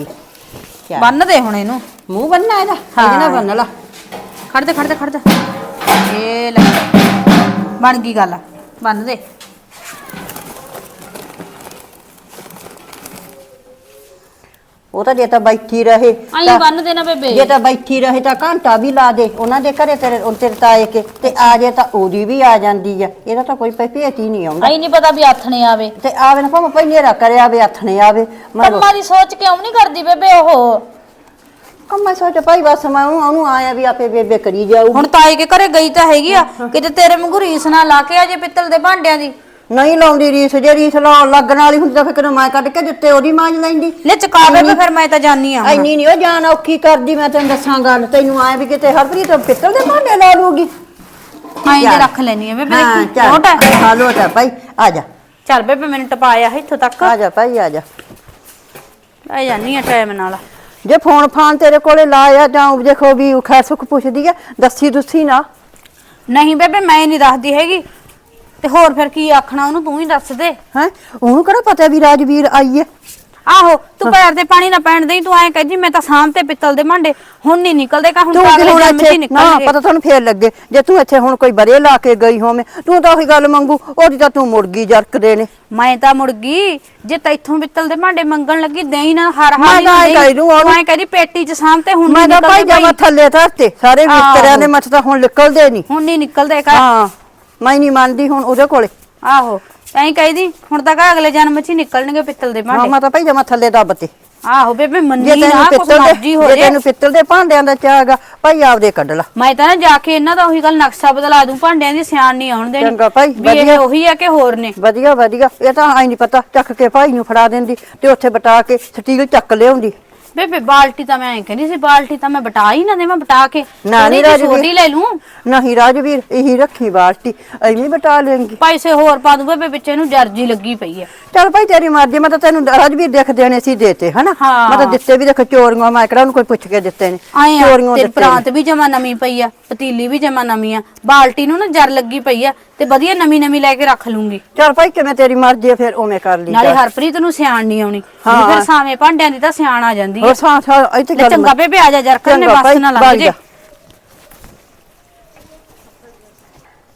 ਕਿਆ? ਬੰਨ ਦੇ ਹੁਣ ਇਹਨੂੰ। ਮੂੰਹ ਬੰਨਣਾ ਇਹਦਾ। ਇਹਦੇ ਨਾਲ ਬੰਨ ਲਾ। ਖੜ ਦੇ ਖੜ ਦੇ ਖੜ ਦੇ ਇਹ ਲੈ। ਬਣ ਗਈ ਗੱਲ। ਬੰਨ ਦੇ। ਉਹ ਤਾਂ ਜੇ ਤਾਂ ਬੈਠੀ ਰਹੇ ਆਈ ਤਾਂ- ਬੰਨ ਦੇ ਨਾ ਬੇਬੇ। ਜੇ ਤਾਂ ਬੈਠੀ ਰਹੇ ਤਾਂ ਘੰਟਾ ਵੀ ਲਾ ਦੇ ਉਹਨਾਂ ਦੇ ਘਰੇ ਤੇਰੇ ਉਹ ਤੇਰੇ ਤਾਏ ਕੇ ਤੇ ਆ ਜੇ ਤਾਂ ਉਹਦੀ ਵੀ ਆ ਜਾਂਦੀ ਆ। ਇਹਦਾ ਤਾਂ ਕੋਈ ਭੇਤ ਹੀ ਨਹੀਂ ਆਉਂਦਾ। ਆਈ ਨਹੀਂ ਪਤਾ ਵੀ ਆਥਣੇ ਆਵੇ। ਤੇ ਆਵੇ ਨਾ ਭਾਵੇਂ ਪਹਿਲੇ ਰਾ ਕਰਿਆ ਆਵੇ ਹੱਥਣੇ ਆਵੇ। ਮੈਂ ਕੰਮਾਂ ਦੀ ਸੋਚ ਕਿਉਂ ਨਹੀਂ ਕਰਦੀ ਬੇਬੇ ਉਹ? ਕੰਮਾ ਸੋਚ ਭਾਈ ਬਸ ਮੈਂ ਉਹਨੂੰ ਉਹਨੂੰ ਆਇਆ ਵੀ ਆਪੇ ਬੇਬੇ ਕਰੀ ਜਾਊ ਹੁਣ ਤਾਈ ਕੇ ਘਰੇ ਗਈ ਤਾਂ ਹੈਗੀ ਆ ਕਿਤੇ ਤੇਰੇ ਵਾਂਗੂ ਰੀਸ ਨਾ ਲਾ ਕੇ ਅਜੇ ਪਿੱਤਲ ਦੇ ਭਾਂਡਿਆਂ ਦੀ। ਨਹੀਂ ਲਾਉਂਦੀ ਰੀਸ ਜੇ ਰੀਸ ਲਾਉਣ ਲੱਗਣ ਵਾਲੀ ਹੁੰਦੀ ਤਾਂ ਫਿਰ ਕਦੋਂ ਮੈਂ ਕੱਢ ਕੇ ਦਿੱਤੇ ਉਹਦੀ ਮਾਂਜ ਲੈਂਦੀ। ਲੈ ਚਕਾ ਬੇਬੇ ਫਿਰ ਮੈਂ ਤਾਂ ਜਾਨੀ ਆ। ਐਨੀ ਨਹੀਂ ਉਹ ਜਾਨ ਔਖੀ ਕਰਦੀ ਮੈਂ ਤੈਨੂੰ ਦੱਸਾਂ ਗੱਲ ਤੈਨੂੰ ਆਏ ਵੀ ਕਿਤੇ ਹਰਪ੍ਰੀਤ ਪਿੱਤਲ ਦੇ ਭਾਂਡੇ ਲਾ ਲੂਗੀ। ਜੇ ਚੱਲ। ਰੱਖ ਲੈਣੀ ਆ ਬੇਬੇ ਹਾਂ ਚੱਲ। ਹੈ? ਹਾਂ ਲੋਟ ਹੈ ਭਾਈ ਆ ਜਾ। ਚੱਲ ਬੇਬੇ ਮੈਨੂੰ ਟਪਾਇਆ ਇੱਥੋਂ ਤੱਕ। ਆ ਜਾ ਭਾਈ ਆ ਜਾ। ਆ ਜਾਨੀ ਆ ਟਾਈਮ ਨਾਲ। ਜੇ ਫੋਨ ਫਾਨ ਤੇਰੇ ਕੋਲੇ ਲਾਇਆ ਜਾਂ ਦੇਖੋ ਵੀ ਖੈ ਸੁਖ ਪੁੱਛਦੀ ਆ ਦੱਸੀ ਦੁੱਸੀ ਨਾ। ਨਹੀਂ ਬੇਬੇ ਮੈਂ ਨਹੀਂ ਦੱਸਦੀ ਹੈਗੀ। ਤੇ ਹੋਰ ਫਿਰ ਕੀ ਆਖਣਾ ਉਹਨੂੰ? ਤੂੰ ਹੀ ਦੱਸ ਦੇ। ਹੈ? ਉਹਨੂੰ ਕਿਹੜਾ ਪਤਾ ਵੀ ਰਾਜਵੀਰ ਆਈ ਹੈ? ਆਹੋ ਤੂੰ ਪੈਰ ਤੇ ਪਾਣੀ ਨਾ ਪੈਣ ਦੇਈ ਤੂੰ ਐਂ ਕਹਿ ਜੀ ਮੈਂ ਤਾਂ ਸਾਂਭ ਤੇ ਪਿੱਤਲ ਦੇ ਭਾਂਡੇ ਹੁਣ ਨਹੀਂ ਨਿਕਲਦੇ ਕਾ ਹੁਣ ਤੂੰ ਤਾਂ ਅਗਲੇ ਹੁਣ ਜਨਮ 'ਚ ਹੀ ਇੱਥੇ ਨਾ ਨਿਕਲਣਗੇ। ਪਤਾ ਤੁਹਾਨੂੰ ਫੇਰ ਲੱਗੇ ਜੇ ਤੂੰ ਇੱਥੇ ਹੁਣ ਕੋਈ ਬਰੇ ਲਾ ਕੇ ਗਈ ਹੋਵੇਂ ਤੂੰ ਤਾਂ ਉਹੀ ਗੱਲ ਮੰਗੂ ਉਹਦੀ ਤਾਂ ਤੂੰ ਮੁਰਗੀ ਜਰਕਦੇ ਨੇ। ਮੈਂ ਤਾਂ ਮੁੜ ਗਈ ਜੇ ਤੈਥੋਂ ਪਿੱਤਲ ਦੇ ਭਾਂਡੇ ਮੰਗਣ ਲੱਗੀ ਦੇਈ ਨਾ ਹਰ ਮੈਂ ਹਾਲ ਤਾਂ ਐਂ ਕਹਿ ਦੂੰ ਉਹਨੂੰ। ਮੈਂ ਕਹਿੰਦੀ ਪੇਟੀ 'ਚ ਸਾਂਭ ਤੇ ਹੁਣ ਮੈਂ ਨਹੀਂ ਤਾਂ ਭਾਈ ਨਿਕਲਦੇ ਜਾਵਾਂ ਭਾਈ ਥੱਲੇ ਧਰਤੇ ਸਾਰੇ ਆਹੋ। ਮਿਸਤਰਿਆਂ ਦੇ ਮੱਥ ਤਾਂ ਹੁਣ ਨਿਕਲਦੇ ਨਹੀਂ ਹੁਣ ਨਹੀਂ ਨਿਕਲਦੇ ਕਾ ਹਾਂ। ਮੈਂ ਨਹੀਂ ਮੰਨਦੀ ਹੁਣ ਉਹਦੇ ਕੋਲੇ। ਆਹੋ ਐਂ ਕਹਿਦੀ ਹੁਣ ਤਾਂ ਕਾ ਅਗਲੇ ਜਨਮ 'ਚ ਹੀ ਨਿਕਲਣਗੇ ਪਿੱਤਲ ਦੇ ਹਾਂ ਭਾਂਡੇ। ਮੈਂ ਤਾਂ ਭਾਈ ਜਾਵਾਂ ਥੱਲੇ ਦੱਬਤੇ ਆਹੋ ਬੇਬੇ ਜੇ ਮੰਨੀ ਤੈਨੂੰ ਨਾ ਕੁਛ ਪਿੱਤਲ ਮਰਜ਼ੀ ਹੋ ਦੇ ਜੇ ਜੇ ਤੈਨੂੰ ਪਿੱਤਲ ਦੇ ਭਾਂਡਿਆਂ ਦਾ ਚਾਹਗਾ ਭਾਈ ਆਪਦੇ ਕੱਢ ਲਾ। ਮੈਂ ਤਾਂ ਨਾ ਜਾ ਕੇ ਇਹਨਾਂ ਦਾ ਉਹੀ ਗੱਲ ਨਕਸ਼ਾ ਬਦਲਾ ਦੂੰ ਭਾਂਡਿਆਂ ਦੀ ਸਿਆਣ ਨਹੀਂ ਆਉਣ ਦੇਣੀ। ਚੰਗਾ ਭਾਈ, ਵੀ ਇਹ ਵਧੀਆ। ਉਹੀ ਆ ਕਿ ਹੋਰ ਨੇ। ਵਧੀਆ ਵਧੀਆ। ਇਹ ਤਾਂ ਆਈ ਨਹੀਂ ਪਤਾ ਚੱਕ ਕੇ ਭਾਈ ਨੂੰ ਫੜਾ ਦਿੰਦੀ ਤੇ ਉੱਥੇ ਬਟਾ ਕੇ ਸਟੀਲ ਚੱਕ ਲਿਆਉਂਦੀ। ਬੇਬੇ ਬਾਲਟੀ ਤਾਂ ਮੈਂ ਐਂ ਕਹਿੰਦੀ ਸੀ ਬਾਲਟੀ ਤਾਂ ਮੈਂ ਬਟਾ ਹੀ ਨਾ ਦੇਵਾਂ ਬਟਾ ਕੇ ਨਾ ਨੀ ਰਾਜਵੀਰ। ਛੋਟੀ ਲੈ ਲੂੰ। ਨਹੀਂ ਰਾਜਵੀਰ ਇਹੀ ਰੱਖੀ ਬਾਲਟੀ ਐਵੇਂ ਬਟਾ ਲੈਂਗੀ ਪੈਸੇ ਹੋਰ ਪਾ ਦੂੰ ਬੇਬੇ ਵਿੱਚ ਇਹਨੂੰ ਜਰਜੀ ਲੱਗੀ ਪਈ ਹੈ ਚੱਲ ਭਾਈ ਤੇਰੀ ਮਰਜ਼ੀ ਮੈਂ ਤਾਂ ਤੈਨੂੰ ਰਾਜਵੀਰ ਦੇਖ ਦੇਣੇ ਸੀ ਦੇਤੇ ਹਨਾ? ਹਾਂ। ਮੈਂ ਤਾਂ ਦਿੱਤੇ ਵੀ ਦੇਖ ਚੋਰੀਆਂ ਮੈਂ ਕਿਹੜਾ ਉਹਨੂੰ ਕੋਈ ਪੁੱਛ ਕੇ ਦਿੱਤੇ ਨੇ। ਆਏ ਆ ਚੋਰੀਆਂ ਤੇ ਦਿੱਤੇ ਪ੍ਰਾਂਤ ਵੀ ਜਮਾ ਨਵੀਂ ਪਈ ਆ ਪਤੀਲੀ ਵੀ ਜਮਾ ਨਵੀਂ ਆ ਬਾਲਟੀ ਨੂੰ ਨਾ ਜਰ ਲੱਗੀ ਪਈ ਆ ਤੇ ਵਧੀਆ ਨਵੀਂ ਨਵੀਂ ਲੈ ਕੇ ਰੱਖ ਲੂੰਗੀ। ਚੱਲ ਭਾਈ ਕਿਵੇਂ ਤੇਰੀ ਮਰਜ਼ੀ ਹੈ ਫਿਰ ਉਵੇਂ ਕਰ ਲਈ ਨਾਲੇ। ਹਰਪ੍ਰੀਤ ਨੂੰ ਸਿਆਣ ਨਹੀਂ ਆਉਣੀ। ਹਾਂ। ਵੀ ਫਿਰ ਸਾਵੇਂ ਭਾਂਡਿਆਂ ਦੀ ਤਾਂ ਸਿਆਣ ਆ ਜਾਂਦੀ ਹੋਰ ਹੈ ਸਾਂ ਸਾਂ ਇੱਥੇ ਲੈ ਗੱਲ ਚੰਗਾ ਬੇਬੇ ਆ ਜਾ ਜਰਕਨ ਨੇ ਚੰਗਾ ਬਸ ਭਾਈ, ਨਾ ਭੱਜ ਲੱਗ ਜੇ। ਜਾ।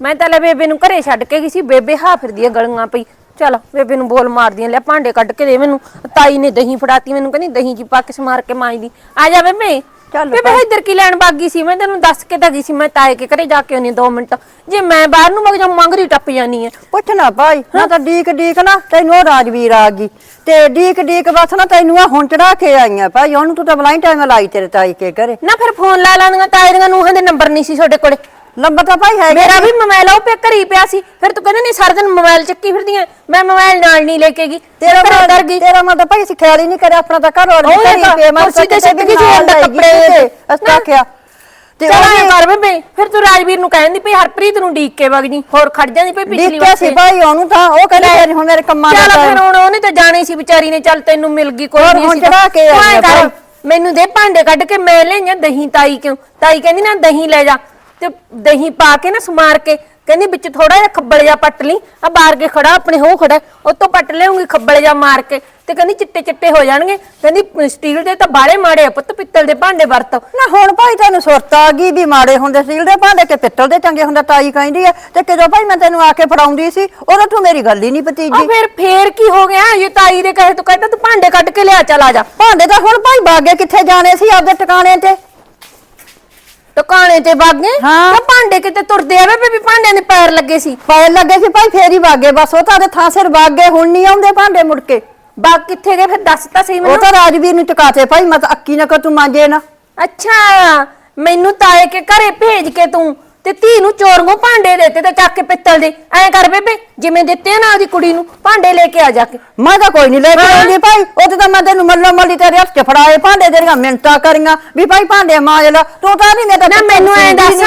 ਮੈਂ ਤਾਂ ਲੈ ਬੇਬੇ ਨੂੰ ਘਰੇ ਛੱਡ ਕੇ ਗਈ ਸੀ ਬੇਬੇ ਹਾਂ ਫਿਰਦੀ ਆ ਗਲੀਆਂ ਪਈ। ਚਲ ਬੇਬੇ ਨੂੰ ਬੋਲ ਮਾਰਦੀਆਂ ਲੈ ਭਾਂਡੇ ਕੱਢ ਕੇ ਦੇ ਮੈਨੂੰ। ਤਾਈ ਨੇ ਦਹੀਂ ਫੜਾਤੀ ਮੈਨੂੰ ਕਹਿੰਦੀ ਦਹੀਂ ਜੀ ਪਾ ਕੇ ਸਮਾਰ ਕੇ ਮਾਂਜਦੀ। ਆ ਜਾ ਬੇਬੇ। ਚੱਲ ਭਾਈ। ਇੱਧਰ ਕੀ ਲੈਣ ਬਾਗੀ ਸੀ? ਮੈਂ ਤੈਨੂੰ ਦੱਸ ਕੇ ਤਾਂ ਗਈ ਸੀ ਮੈਂ ਤਾਏ ਕੇ ਘਰੇ ਜਾ ਕੇ ਆਉਣੀ 2 ਮਿੰਟ। ਜੇ ਮੈਂ ਬਾਹਰ ਨੂੰ ਵਗ ਜਾ ਮੰਗਰੀ ਟੱਪ ਜਾਨੀ ਐ ਪੁੱਛਣਾ ਭਾਈ ਨਾ ਤਾਂ ਡੀਕ ਡੀਕ ਨਾ ਤੈਨੂੰ ਉਹ ਰਾਜਵੀਰ ਆ ਗਈ। ਤੇ ਡੀਕ ਡੀਕ ਬਸ ਨਾ ਤੈਨੂੰ ਆ ਹੁਣ ਚੜਾ ਕੇ ਆਈਆਂ ਭਾਈ ਉਹਨੂੰ ਤੂੰ ਤਾਂ ਬਲਾਈ ਟਾਈਮ ਲਾਈ ਤੇਰੇ ਤਾਈ ਕੇ ਘਰੇ। ਨਾ ਫਿਰ ਫੋਨ ਲਾ ਲਾਂਗਾ ਤਾਏ ਦੀਆਂ ਨੂੰਹਾਂ ਦੇ ਨੰਬਰ ਨਹੀਂ ਸੀ ਤੁਹਾਡੇ ਕੋਲੇ। ਲੰਬਾ ਤਾਂ ਭਾਈ ਹੈ ਮੇਰਾ ਵੀ ਮੋਬਾਈਲ ਉਹ ਪੇ ਘਰੀ ਪਿਆ ਸੀ। ਫਿਰ ਤੂੰ ਕਹਿੰਦਾ ਨਹੀਂ ਸਾਰਾ ਦਿਨ ਮੋਬਾਈਲ ਚੱਕੀ ਫਿਰਦੀਆਂ। ਮੈਂ ਮੋਬਾਈਲ ਨਾਲ ਨਹੀਂ ਲੈ ਕੇ ਗਈ ਤੇਰਾ ਮਾ ਡਰ ਗਈ। ਤੇਰਾ ਭਾਈ ਅਸੀਂ ਖਿਆਲ ਹੀ ਨਹੀਂ ਕਰਿਆ ਆਪਣਾ ਤਾਂ ਘਰ ਤਾਂ ਘਰੀ ਪੇ ਮੈਂ ਕੁਰਸੀ ਤੇ ਸਿੱਟ ਗਈ ਸੀ ਅੰਦਰ ਕੱਪੜੇ ਅਸਤਾ ਕਿਆ ਤੇ ਉਹ ਐ ਕਰ ਬੇਬੇ ਫਿਰ ਤੂੰ ਰਾਜਵੀਰ ਨੂੰ ਕਹਿੰਦੀ ਭਈ ਹਰਪ੍ਰੀਤ ਨੂੰ ਡੀਕ ਕੇ ਵਗ ਜੀ ਹੋਰ ਖੜ ਜਾਂਦੀ ਭਈ ਪਿਛਲੀ ਡੀਕਿਆ ਸੀ ਵਾਰ ਭਾਈ ਉਹਨੂੰ ਤਾਂ ਉਹ ਕਹਿੰਦੀ ਹੁਣ ਮੇਰੇ ਕੰਮਾਂ ਦਾ ਚੱਲ ਫਿਰ ਹੁਣ ਉਹਨੇ ਤਾਂ ਜਾਣੀ ਸੀ ਵਿਚਾਰੀ ਨੇ ਚੱਲ ਤੈਨੂੰ ਮਿਲ ਗਈ ਕੋਈ ਨਹੀਂ ਹੁਣ ਸੀ ਚੜ੍ਹਾ ਕੇ ਐਂ। ਮੈਨੂੰ ਦੇ ਭਾਂਡੇ ਕੱਢ ਕੇ ਮੈਂ ਲੈਣਾ ਦਹੀਂ ਤਾਈ ਕਿਉਂ? ਤਾਈ ਕਹਿੰਦੀ ਨਾ ਦਹੀਂ ਲੈ ਜਾ। ਤੇ ਦਹੀਂ ਪਾ ਕੇ ਨਾ ਸਮਾਰ ਕੇ ਕਹਿੰਦੀ ਵਿੱਚ ਥੋੜਾ ਜਿਹਾ ਖੱਬਲ ਜਿਹਾ ਪੱਟ ਲਈ ਆ ਬਾਹਰ ਕੇ ਖੜਾ ਆਪਣੇ ਹੋ ਖੜਾ ਉਹ ਤੋਂ ਪੱਟ ਲਿਆਉਂਗੀ ਖੱਬਲ ਜਿਹਾ ਮਾਰ ਕੇ ਤੇ ਕਹਿੰਦੀ ਚਿੱਟੇ ਚਿੱਟੇ ਹੋ ਜਾਣਗੇ ਕਹਿੰਦੀ ਸਟੀਲ ਦੇ ਤਾਂ ਬਾਲੇ ਮਾੜੇ ਆ ਪੁੱਤ ਪਿੱਤਲ ਦੇ ਭਾਂਡੇ ਵਰਤ। ਨਾ ਹੁਣ ਭਾਈ ਤੈਨੂੰ ਸੁਰਤ ਆ ਗਈ ਵੀ ਮਾੜੇ ਹੁੰਦੇ ਸਟੀਲ ਦੇ ਭਾਂਡੇ ਕਿ ਪਿੱਤਲ ਦੇ ਚੰਗੇ ਹੁੰਦੇ ਤਾਈ ਕਹਿੰਦੀ ਆ ਤੇ ਕਿਦੋਂ ਭਾਈ ਮੈਂ ਤੈਨੂੰ ਆ ਕੇ ਫੜਾਉਂਦੀ ਸੀ ਉਦੋਂ ਤੂੰ ਮੇਰੀ ਗੱਲ ਹੀ ਨਹੀਂ ਆ ਫਿਰ ਫੇਰ ਕੀ ਹੋ ਗਿਆ? ਇਹ ਤਾਈ ਦੇ ਕਹੇ ਤੂੰ ਕਹਿੰਦਾ ਤੂੰ ਭਾਂਡੇ ਕੱਢ ਕੇ ਲਿਆ ਚੱਲ ਆ ਜਾ। ਭਾਂਡੇ ਤਾਂ ਹੁਣ ਭਾਈ ਬਾਗੇ ਕਿੱਥੇ ਜਾਣੇ ਸੀ ਆਪਦੇ ਟਿਕਾਣੇ ਤੇ? ਟਿਕਾਣੇ ਤੇ ਬਾਗੇ ਹਾਂ। ਤੇ ਭਾਂਡੇ ਕਿਤੇ ਤੁਰਦੇ ਆਵੇ ਵੀ ਭਾਂਡਿਆਂ ਦੇ ਪੈਰ ਲੱਗੇ ਸੀ। ਪੈਰ ਲੱਗੇ ਸੀ ਭਾਈ ਫੇਰ ਹੀ ਬਾਗੇ ਬਸ ਉਹ ਤਾਂ ਦੇ ਥਾਂ ਸਿਰ ਬਾਗੇ ਹੁਣ ਨਹੀਂ ਆਉਂਦੇ ਭਾਂਡੇ ਮੁੜ ਕੇ। ਬਾਗ ਕਿੱਥੇ ਗਏ? ਫਿਰ ਦੱਸ ਤਾਂ ਸਹੀ ਉਹ ਮੈਨੂੰ ਤਾਂ ਰਾਜਵੀਰ ਨੂੰ ਟਿਕਾਤੇ ਭਾਈ ਮੈਂ ਤਾਂ ਅੱਕੀ ਨਾ ਕਰ ਤੂੰ ਮਾਂਜੇ ਨਾ। ਅੱਛਾ ਮੈਨੂੰ ਤਾਏ ਕੇ ਘਰੇ ਭੇਜ ਕੇ ਤੂੰ ਤੇ ਧੀ ਨੂੰ ਚੋਰੋਂ ਭਾਂਡੇ ਦੇਤੇ ਤੇ ਚੱਕ ਕੇ ਪਿੱਤਲ ਦੇ। ਐਂ ਕਰ ਬੇਬੇ ਜਿਵੇਂ ਦਿੱਤੇ ਆ ਨਾ ਉਹਦੀ ਕੁੜੀ ਨੂੰ ਭਾਂਡੇ ਲੈ ਕੇ ਆ ਜਾ ਕੇ। ਮੈਂ ਤਾਂ ਕੋਈ ਨਹੀਂ ਲੈ ਕੇ ਹਾਂ। ਆਉਂਦੀ ਭਾਈ। ਉਹ ਤੇ ਮੈਂ ਤੈਨੂੰ ਮੱਲੋ ਮੱਲੀ ਤੇਰੇ ਹੱਥ 'ਚ ਫੜਾਏ ਭਾਂਡੇ ਤੇਰੀਆਂ ਮਿੰਟਾਂ ਕਰੀਆਂ। ਵੀ ਭਾਈ ਭਾਂਡੇ ਮਾਂਜ ਲੈ ਤੂੰ ਤਾਂ ਨਹੀਂ ਮੈਂ ਤਾਂ ਨਾ ਮੈਨੂੰ ਐਂ ਦੱਸ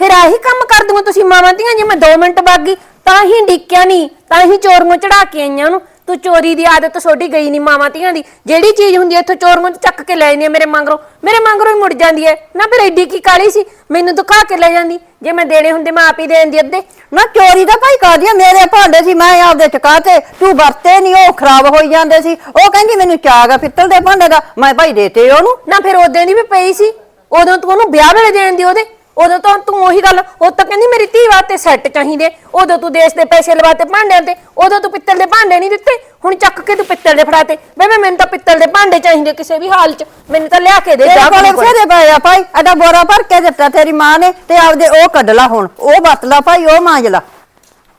ਫਿਰ ਆਹੀ ਕੰਮ ਕਰ ਦੂੰਗਾ ਤੁਸੀਂ ਮਾਵਾਂ ਧੀਆਂ ਜੇ ਮੈਂ 2 ਮਿੰਟ ਬਾਗੀ ਤਾਂ ਹੀ ਡਿੱਕਿਆ ਨਹੀਂ ਤਾਂ ਹੀ ਚੋਰੀਆਂ ਚੜਾ ਕੇ ਆਈਆਂ ਉਹਨੂੰ ਤੂੰ ਚੋਰੀ ਦੀ ਆਦਤ ਛੋਡੀ ਗਈ ਨਹੀਂ ਮਾਵਾਂ ਧੀਆਂ ਦੀ। ਜਿਹੜੀ ਚੀਜ਼ ਹੁੰਦੀ ਐ ਇੱਥੋਂ ਚੋਰੀਆਂ ਚ ਚੱਕ ਕੇ ਲੈ ਜਾਂਦੀ ਐ ਮੇਰੇ ਮੰਗਰੋਂ। ਮੇਰੇ ਮੰਗਰੋਂ ਹੀ ਮੁੜ ਜਾਂਦੀ ਐ ਨਾ ਫਿਰ ਐਡੀ ਕੀ ਕਾਲੀ ਸੀ? ਮੈਨੂੰ ਦਿਖਾ ਕੇ ਲੈ ਜਾਂਦੀ। ਜੇ ਮੈਂ ਦੇਣੇ ਹੁੰਦੇ ਮੈਂ ਆਪ ਹੀ ਦੇ ਦਿੰਦੀ ਅੱਧੇ। ਨਾ ਚੋਰੀ ਤਾਂ ਭਾਈ ਕਾਦੀਆਂ ਮੇਰੇ ਭਾਂਡੇ ਸੀ ਮੈਂ ਆਪਦੇ ਟਿਕਾਤੇ ਤੂੰ ਵਰਤੇ ਨਹੀਂ ਉਹ ਖਰਾਬ ਹੋਈ ਜਾਂਦੇ ਸੀ। ਉਹ ਕਹਿੰਦੀ ਮੈਨੂੰ ਚਾਗ ਆ ਪਿੱਤਲ ਦੇ ਭਾਂਡੇ ਦਾ। ਮੈਂ ਭਾਈ ਦੇਤੇ ਉਹਨੂੰ। ਨਾ ਫਿਰ ਉਦੋਂ ਦੀ ਵੀ ਪਈ ਸੀ। ਉਦੋਂ ਤੂੰ ਉਹਨੂੰ ਵਿਆਹ ਵੇਲੇ ਦੇਣ ਦੀ ਉਹਦੇ। ਉਦੋਂ ਤਾਂ ਤੂੰ ਉਹੀ ਗੱਲ ਉਹ ਤਾਂ ਕਹਿੰਦੀ ਮੇਰੀ ਧੀ ਵਾਸਤੇ ਸੈੱਟ ਚਾਹੀਦੇ। ਉਦੋਂ ਤੂੰ ਦੇਸ਼ ਦੇ ਪੈਸੇ ਲਵਾਤੇ ਭਾਂਡਿਆਂ ਤੇ ਉਦੋਂ ਤੂੰ ਪਿੱਤਲ ਦੇ ਭਾਂਡੇ ਨਹੀਂ ਦਿੱਤੇ। ਹੁਣ ਚੱਕ ਕੇ ਤੂੰ ਪਿੱਤਲ ਦੇ ਫੜਾਤੇ। ਬੇਬੇ ਮੈਨੂੰ ਤਾਂ ਪਿੱਤਲ ਦੇ ਭਾਂਡੇ ਚਾਹੀਦੇ ਕਿਸੇ ਵੀ ਹਾਲ 'ਚ। ਮੈਨੂੰ ਤਾਂ ਲਿਆ ਕੇ ਦੇ ਤੇਰੇ ਜਾ ਕੋਲੇ ਬਥੇਰੇ ਪਏ ਆ ਭਾਈ। ਐਡਾ ਬੋਰਾ ਭਰ ਕੇ ਦਿੱਤਾ ਤੇਰੀ ਮਾਂ ਨੇ ਤੇ ਆਪਦੇ ਉਹ ਕੱਢ ਲਾ ਹੁਣ। ਉਹ ਵਰਤ ਲਾ ਭਾਈ ਉਹ ਮਾਂਜ ਲਾ।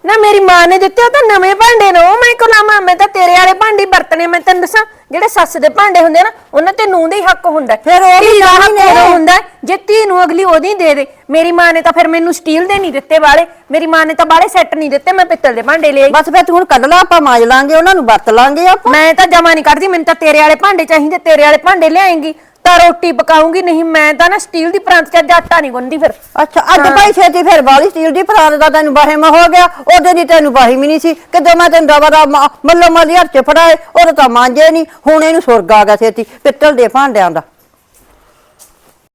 ਨਾ ਮੇਰੀ ਮਾਂ ਨੇ ਦਿੱਤੇ ਉਹ ਤਾਂ ਨਵੇਂ ਭਾਂਡੇ ਨੇ ਉਹ ਮੈਂ ਕੋਲਾਮਾ ਮੈਂ ਤਾਂ ਤੇਰੇ ਵਾਲੇ ਭਾਂਡੇ ਵਰਤਨੇ ਮੈਂ ਤੈਨੂੰ ਦੱਸਾਂ। ਜਿਹੜੇ ਸੱਸ ਦੇ ਭਾਂਡੇ ਹੁੰਦੇ ਆ ਨਾ ਉਹਨਾਂ ਤੇ ਨੂੰਹ ਦਾ ਹੀ ਹੱਕ ਹੁੰਦਾ ਹੈ। ਫਿਰ ਉਹ ਵੀ ਧੀ ਦਾ ਤਾਂ ਹੀ ਹੱਕ ਨੇ। ਉਦੋਂ ਹੁੰਦਾ ਹੈ, ਜੇ ਧੀ ਨੂੰ ਅਗਲੀ ਉਹਦੀ ਦੇ ਦੇ ਮੇਰੀ ਮਾਂ ਨੇ ਤਾਂ ਫਿਰ ਮੈਨੂੰ ਸਟੀਲ ਦੇ ਨਹੀਂ ਦਿੱਤੇ ਵਾਲੇ ਮੇਰੀ ਮਾਂ ਨੇ ਤਾਂ ਬਾਲੇ ਸੈੱਟ ਨਹੀਂ ਦਿੱਤੇ ਮੈਂ ਪਿੱਤਲ ਦੇ ਭਾਂਡੇ ਲਏ ਬਸ ਫਿਰ ਤੂੰ ਹੁਣ ਕੱਢ ਲਾ ਆਪਾਂ ਮਾਂਜ ਲਾਂਗੇ ਉਹਨਾਂ ਨੂੰ ਵਰਤ ਲਾਂਗੇ ਆਪਾਂ ਮੈਂ ਤਾਂ ਜਮਾ ਨਹੀਂ ਕੱਢਦੀ ਮੈਨੂੰ ਤਾਂ ਤੇਰੇ ਵਾਲੇ ਭਾਂਡੇ ਚਾਹੀਦੇ ਤੇਰੇ ਵਾਲੇ ਭਾਂਡੇ ਲਿਆਏਂਗੀ ਤਾਂ ਰੋਟੀ ਪਕਾਉਂਗੀ, ਨਹੀਂ ਮੈਂ ਤਾਂ ਨਾ ਸਟੀਲ ਦੀ ਪ੍ਰਾਂਤ ਚ ਅੱਜ ਆਟਾ ਨਹੀਂ ਗੁੰਨਦੀ ਫਿਰ। ਅੱਛਾ, ਅੱਜ ਭਾਈ ਛੇਤੀ ਫਿਰ ਬਾਲੀ ਸਟੀਲ ਦੀ ਪਰਾਤ ਦਾ ਤੈਨੂੰ ਵਹਿਮ ਹੋ ਗਿਆ, ਉਹਦੇ ਦੀ ਤੈਨੂੰ ਵਾਹਿਮ ਹੀ ਨਹੀਂ ਸੀ। ਕਿਦੋਂ ਮੈਂ ਤੈਨੂੰ ਦਵਾ ਦਾ ਮੱਲੋ ਮੱਲੀ ਹੱਥ 'ਚ ਫੜਾਏ, ਉਹਦੇ ਤਾਂ ਮਾਂਜੇ ਨਹੀਂ, ਹੁਣ ਇਹਨੂੰ ਸੁਰਗ ਆ ਗਿਆ ਛੇਤੀ, ਪਿੱਤਲ ਦੇ ਭਾਂਡਿਆਂ ਦਾ।